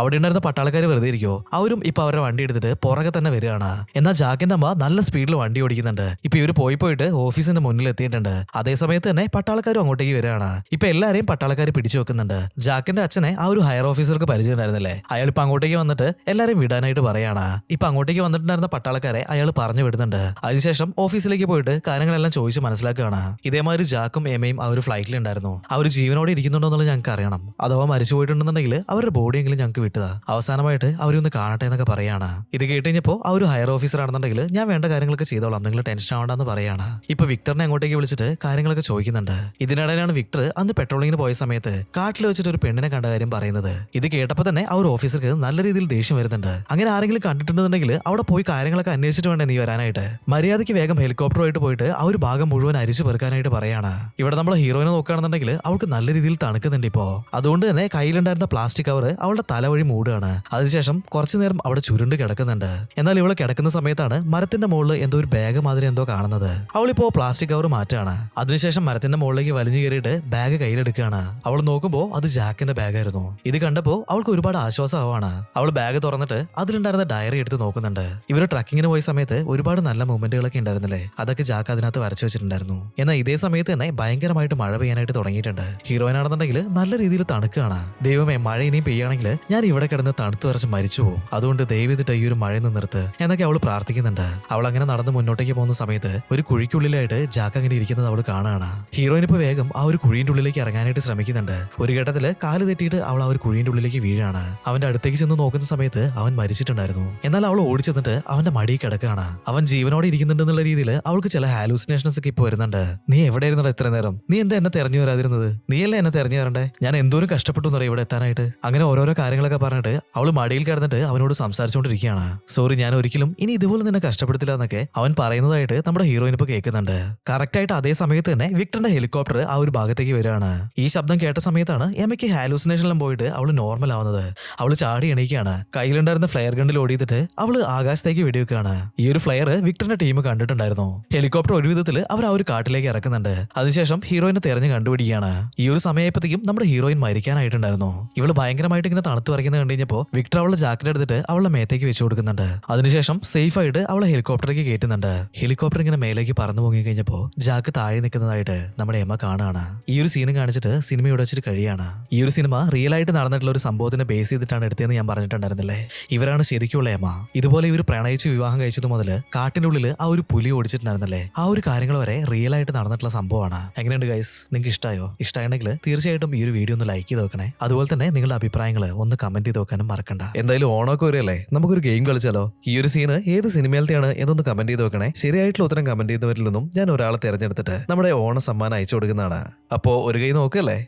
അവിടെ ഉണ്ടായിരുന്ന പട്ടാളക്കാർ വെറുതെ ഇരിക്കോ അവരും ഇപ്പൊ അവരുടെ വണ്ടി എടുത്തിട്ട് പുറകെ തന്നെ വരികയാണ്. എന്നാൽ ജാക്കിന്റെ അമ്മ നല്ല സ്പീഡിൽ വണ്ടി ഓടിക്കുന്നുണ്ട്. ഇപ്പൊ ഇവർ പോയി പോയിട്ട് ഓഫീസിന്റെ മുന്നിൽ എത്തിയിട്ടുണ്ട്. അതേസമയത്ത് തന്നെ പട്ടാളക്കാരും അങ്ങോട്ടേക്ക് വരികയാണ്. ഇപ്പൊ എല്ലാരെയും പട്ടാളക്കാർ പിടിച്ചു വെക്കുന്നുണ്ട്. ജാക്കിന്റെ അച്ഛനെ ആ ഒരു ഹയർ ഓഫീസർക്ക് പരിചയം ഉണ്ടായിരുന്നില്ലേ അയാൾ ഇപ്പൊ അങ്ങോട്ടേക്ക് വന്നിട്ട് എല്ലാരെയും വിടാനായിട്ട് പറയാണ്. ഇപ്പൊ അങ്ങോട്ടേക്ക് വന്നിട്ടുണ്ടായിരുന്ന പട്ടാളക്കാരെ അയാൾ പറഞ്ഞു വിടുന്നുണ്ട്. അതിനുശേഷം ഓഫീസിലേക്ക് പോയിട്ട് കാര്യങ്ങളെല്ലാം ചോദിച്ച് മനസ്സിലാക്കുകയാണ്. ഇതേമാതിരി ജാക്കും എമയും ആ ഒരു ഫ്ലൈറ്റിലുണ്ടായിരുന്നു. അവർ ജീവനോടെ ഇരിക്കുന്നുണ്ടോ എന്നുള്ളത് ഞങ്ങൾക്ക് അറിയണം. അഥവാ മരിച്ചു പോയിട്ടുണ്ടെന്നുണ്ടെങ്കിൽ അവരുടെ ബോഡിയെങ്കിലും ഞങ്ങൾക്ക് വിട്ടതാ. അവസാനമായിട്ട് അവരൊന്ന് കാണട്ടെ എന്നൊക്കെ പറയാണ്. ഇത് കേട്ട് കഴിഞ്ഞപ്പോൾ ആ ഒരു ഹയർ ഓഫീസർ ആണെന്നുണ്ടെങ്കിൽ ഞാൻ വേണ്ട കാര്യങ്ങളൊക്കെ ചെയ്തോളാം. നിങ്ങൾ ടെൻഷൻ ആവണ്ടെന്ന് പറയാണ്. ഇപ്പൊ വിക്ടറിനെ അങ്ങോട്ടേക്ക് വിളിച്ചിട്ട് കാര്യങ്ങളൊക്കെ ചോദിക്കുന്നുണ്ട്. ഇതിനിടയിലാണ് വിക്ടർ അന്ന് പെട്രോളിങ്ങിന് പോയ സമയത്ത് കാട്ടിൽ വെച്ചിട്ട് ഒരു പെണ്ണിനെ കണ്ട കാര്യം പറയുന്നത്. ഇത് കേട്ടപ്പോൾ തന്നെ ആ ഒരു ഓഫീസർക്ക് നല്ല രീതിയിൽ ദേഷ്യം വരുന്നുണ്ട്. അങ്ങനെ ആരെങ്കിലും കണ്ടിട്ടുണ്ടെന്നുണ്ടെങ്കിൽ അവിടെ പോയി കാര്യങ്ങളൊക്കെ അന്വേഷിച്ചിട്ട് വേണ്ടേ നീ വരാനായിട്ട്? മര്യാദയ്ക്ക് വേഗം ഹെലികോപ്റ്ററുമായിട്ട് പോയിട്ട് ആ ഒരു ഭാഗം മുഴുവൻ അരിച്ചു പെറുക്കാനായിട്ട് പറയാണ്. ഇവിടെ നമ്മൾ ഹീറോയിനെ നോക്കുകയാണെന്നുണ്ടെങ്കിൽ അവൾക്ക് നല്ല രീതിയിൽ തണുക്കുന്നുണ്ട് ഇപ്പോ. അതുകൊണ്ട് തന്നെ കയ്യിലുണ്ടായിരുന്ന പ്ലാസ്റ്റിക് കവർ അവളുടെ തലവഴി മൂടുകയാണ്. അതിനുശേഷം കുറച്ചുനേരം അവിടെ ചുരുണ്ട് കിടക്കുന്നുണ്ട്. എന്നാൽ ഇവൾ കിടക്കുന്ന സമയത്താണ് മരത്തിന്റെ മുകളിൽ എന്തോ ഒരു ബാഗ് മാതിരി എന്തോ കാണുന്നത്. അവളിപ്പോ പ്ലാസ്റ്റിക് കവർ മാറ്റാണ് അതിനുശേഷം മരത്തിന്റെ മുകളിലേക്ക് വലിഞ്ഞു കയറിയിട്ട് ബാഗ് കയ്യിലെടുക്കുകയാണ്. അവൾ നോക്കുമ്പോൾ അത് ജാക്കിന്റെ ബാഗായിരുന്നു. ഇത് കണ്ടപ്പോൾ അവൾക്ക് ഒരുപാട് ആശ്വാസമാവാണ്. അവൾ ബാഗ് തുറന്നിട്ട് അതിലുണ്ടായിരുന്ന ഡയറി എടുത്ത് നോക്കുന്നുണ്ട്. ഇവർ ട്രക്കിങ്ങിന് പോയ സമയത്ത് ഒരുപാട് നല്ല മൊമെന്റുകളൊക്കെ ഉണ്ടായിരുന്നില്ലേ? അതൊക്കെ ജാക്ക് അതിനകത്ത് വരച്ചു വെച്ചിട്ടുണ്ടായിരുന്നു. എന്നാൽ ഇതേ സമയത്ത് തന്നെ ഭയങ്കരമായിട്ട് മഴ പെയ്യാനായിട്ട് തുടങ്ങിയിട്ടുണ്ട്. ഹീറോയിൻ ആണെന്നുണ്ടെങ്കിൽ നല്ല രീതിയിൽ തണുക്കുകയാണ് ദൈവമേ മഴ ഇനിയും പെയ്യുകയാണെങ്കിൽ ഞാൻ ഇവിടെ കിടന്ന് തണുത്തു വരച്ച് മരിച്ചു പോകും. അതുകൊണ്ട് ദൈവത്തിട്ട് ഈ ഒരു മഴ നിന്ന് നിർത്ത് എന്നൊക്കെ അവൾ പ്രാർത്ഥിക്കുന്നുണ്ട്. അവൾ അങ്ങനെ നടന്ന് മുന്നോട്ടേക്ക് പോകുന്ന സമയത്ത് ഒരു കുഴിക്കുള്ളിലായിട്ട് ജാക്ക് അങ്ങനെ ഇരിക്കുന്നത് അവൾ കാണുകയാണ് ഹീറോയിൻ ഇപ്പൊ വേഗം ആ ഒരു കുഴിയുടെ ഉള്ളിലേക്ക് ഇറങ്ങാനായിട്ട് ശ്രമിക്കുന്നുണ്ട്. ഒരു ഘട്ടത്തിൽ കാൽ തെറ്റിയിട്ട് അവൾ ആ ഒരു കുഴിയുടെ ഉള്ളിലേക്ക് വീഴാണ്. അവന്റെ അടുത്തേക്ക് ചെന്ന് നോക്കുന്ന സമയത്ത് അവൻ മരിച്ചിട്ടുണ്ടായിരുന്നു. എന്നാൽ അവൾ ഓടിച്ചെന്നിട്ട് അവന്റെ മടിയിൽ കിടക്കുകയാണ്. അവൻ ജീവനോടെ ഇരിക്കുന്നുണ്ടെന്നുള്ള രീതിയിൽ അവൾക്ക് ചില ഹാലൂസിനേഷൻസ് ഒക്കെ ഇപ്പൊ വരുന്നുണ്ട്. നീ എവിടെ ഇരുന്നോ ഇത്ര നേരം? നീ എന്താ എന്നെ തെരഞ്ഞു വരാതിരുന്നത്? നീയല്ലേ എന്നെ തെരഞ്ഞു വരണ്ടേ? ഞാൻ എന്തോരം കഷ്ടപ്പെട്ടു എന്നറിയാം ഇവിടെ എത്താനായിട്ട്? അങ്ങനെ ഓരോരോ കാര്യങ്ങളൊക്കെ പറഞ്ഞിട്ട് അവൾ മടിയിൽ കിടന്നിട്ട് അവനോട് സംസാരിച്ചുകൊണ്ടിരിക്കുകയാണ്. സോറി ഞാൻ ഒരിക്കലും ഇനി ഇതുപോലെ നിന്നെ കഷ്ടപ്പെടുത്തില്ല എന്നൊക്കെ അവൻ പറയുന്നതായിട്ട് നമ്മുടെ ഹീറോയിൻ ഇപ്പൊ കേൾക്കുന്നുണ്ട്. കറക്റ്റ് ആയിട്ട് അതേ സമയത്ത് തന്നെ വിക്ടറിന്റെ ഹെലികോപ്റ്റർ ആ ഒരു ഭാഗത്തേക്ക് വരികയാണ്. ഈ ശബ്ദം കേട്ട സമയത്താണ് എമ്മയ്ക്ക് ഹാലൂസിനേഷനിലും പോയിട്ട് അവൾ നോർമൽ ആവുന്നത്. അവൾ ചാടി എണീക്കുകയാണ്. കയ്യിലുണ്ടായിരുന്ന ഫ്ലയർ ഗണ്ണിൽ ഓടിയിട്ട് അവൾ ആകാശത്തേക്ക് വെടിവെക്കുകയാണ് ഈ ഒരു ഫ്ലെയർ വിക്ടറിന്റെ ടീം കണ്ടിട്ടുണ്ടായിരുന്നു. ഹെലികോപ്റ്റർ ഒരു വിധത്തിൽ അവർ ആ ഒരു കാട്ടിലേക്ക് ഇറക്കുന്നുണ്ട്. അതിനുശേഷം ഹീറോയിനെ തെരഞ്ഞു കണ്ടുപിടിക്കുകയാണ്. ഈ ഒരു സമയപ്പോഴത്തേക്കും നമ്മുടെ ഹീറോയിൻ മരിക്കാനായിട്ടുണ്ടായിരുന്നു. ഇവൾ ഭയങ്കരമായിട്ട് ഇങ്ങനെ തണുത്ത് വരയ്ക്കുന്നത് കണ്ടു കഴിഞ്ഞപ്പോൾ വിക്ടർ അവളുടെ ജാക്കറ്റ് എടുത്തിട്ട് അവളുടെ മേത്തേക്ക് വെച്ചു കൊടുക്കുന്നുണ്ട്. അതിനുശേഷം സേഫ് ആയിട്ട് അവളെ ഹെലികോപ്റ്ററിലേക്ക് കയറ്റുന്നുണ്ട്. ഹെലികോപ്റ്റർ ഇങ്ങനെ മേലേക്ക് പറന്നു പോങ്ങി കഴിഞ്ഞപ്പോൾ ജാക്ക് താഴെ നിൽക്കുന്നതായിട്ട് നമ്മുടെ എമ്മ കാണാണ്. ഈ ഒരു സീനും കാണിച്ചിട്ട് സിനിമ ഇവിടെ വെച്ചിട്ട് കഴിയാണ് ഈ ഒരു സിനിമ റിയൽ ആയിട്ട് നടന്നിട്ടുള്ള ഒരു സംഭവത്തിനെ ബേസ് ചെയ്തിട്ടാണ് എടുത്തതെന്ന് ഞാൻ പറഞ്ഞിട്ടുണ്ടായിരുന്നില്ലേ? ഇവരാണ് ശരിക്കുള്ള എമ്മ. ഇതുപോലെ ഇവർ പ്രണയിച്ച് വിവാഹം കഴിച്ചത് മുതൽ കാട്ടിന്റെ ഉള്ളിൽ ആ ഒരു പുലി ഓടിച്ചിട്ടുണ്ടായിരുന്നല്ലേ? ആ ഒരു കാര്യങ്ങൾ വരെ റിയൽ ആയിട്ട് നടന്നിട്ടുള്ള സംഭവമാണ്. എങ്ങനെയുണ്ട് ഗൈസ് നിങ്ങൾക്ക് ഇഷ്ടമായോ ഇഷ്ടമാണെങ്കിൽ തീർച്ചയായിട്ടും ഈ ഒരു വീഡിയോ ഒന്ന് ലൈക്ക് ചെയ്ത് നോക്കണേ അതുപോലെ തന്നെ നിങ്ങളുടെ അഭിപ്രായങ്ങൾ ഒന്ന് കമന്റ് ചെയ്ത് നോക്കാനും മറക്കണ്ട. എന്തായാലും ഓണമൊക്കെ വരെയല്ലേ നമുക്കൊരു ഗെയിം കളിച്ചാലോ? ഈ ഒരു സീന് ഏത് സിനിമയിലത്തെയാണ് എന്നൊന്ന് കമന്റ് ചെയ്ത് നോക്കണേ ശരിയായിട്ടുള്ള ഉത്തരം കമന്റ് ചെയ്യുന്നവരിൽ നിന്നും ഞാൻ ഒരാളെ തിരഞ്ഞെടുത്തിട്ട് നമ്മുടെ ഓണ സമ്മാനം അയച്ചു കൊടുക്കുന്നതാണ്. അപ്പോ ഒരു കൈ നോക്കല്ലേ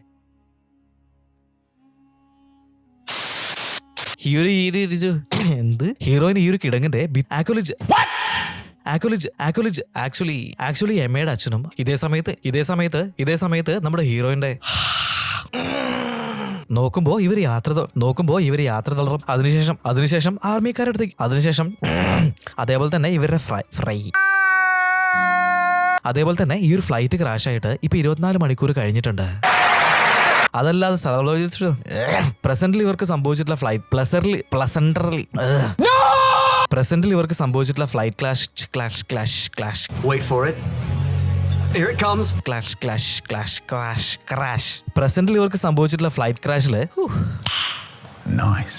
ഒരു ഇത് എന്ത്? ഹീറോയിൻ ഈ ഒരു കിടങ്ങിന്റെ ആക്വലിജ് ആക്വലിജ് ആക്വലിജ് ആക്ച്വലി ആക്ച്വലി എമ്മയുടെ അച്ഛനും ഇതേ സമയത്ത് ഇതേ സമയത്ത് ഇതേ സമയത്ത് നമ്മുടെ ഹീറോയിന്റെ നോക്കുമ്പോ ഇവർ യാത്ര നോക്കുമ്പോ ഇവർ യാത്ര തളറും അതിനുശേഷം അതിനുശേഷം ആർമിക്കാരുടെ അടുത്തേക്ക്. അതിനുശേഷം അതേപോലെ തന്നെ ഇവരുടെ ഫ്രൈ ഫ്രൈ. അതേപോലെ തന്നെ ഈ ഒരു ഫ്ലൈറ്റ് ക്രാഷ് ആയിട്ട് ഇപ്പൊ ഇരുപത്തിനാല് മണിക്കൂർ കഴിഞ്ഞിട്ടുണ്ട്. അതല്ലാതെ പ്രസന്റിൽ ഇവർക്ക് സംഭവിച്ചിട്ടുള്ള ഫ്ലൈറ്റ് പ്ലസറിൽ പ്ലസൻഡറിൽ പ്രസന്റിൽ ഇവർക്ക് സംഭവിച്ചിട്ടുള്ള flight clash clash clash clash wait for it Here it comes. Clash clash clash crash crash. പ്രസന്റിൽ ഇവർക്ക് സംഭവിച്ചിട്ടുള്ള ഫ്ലൈറ്റ് ക്രാഷിൽ Nice.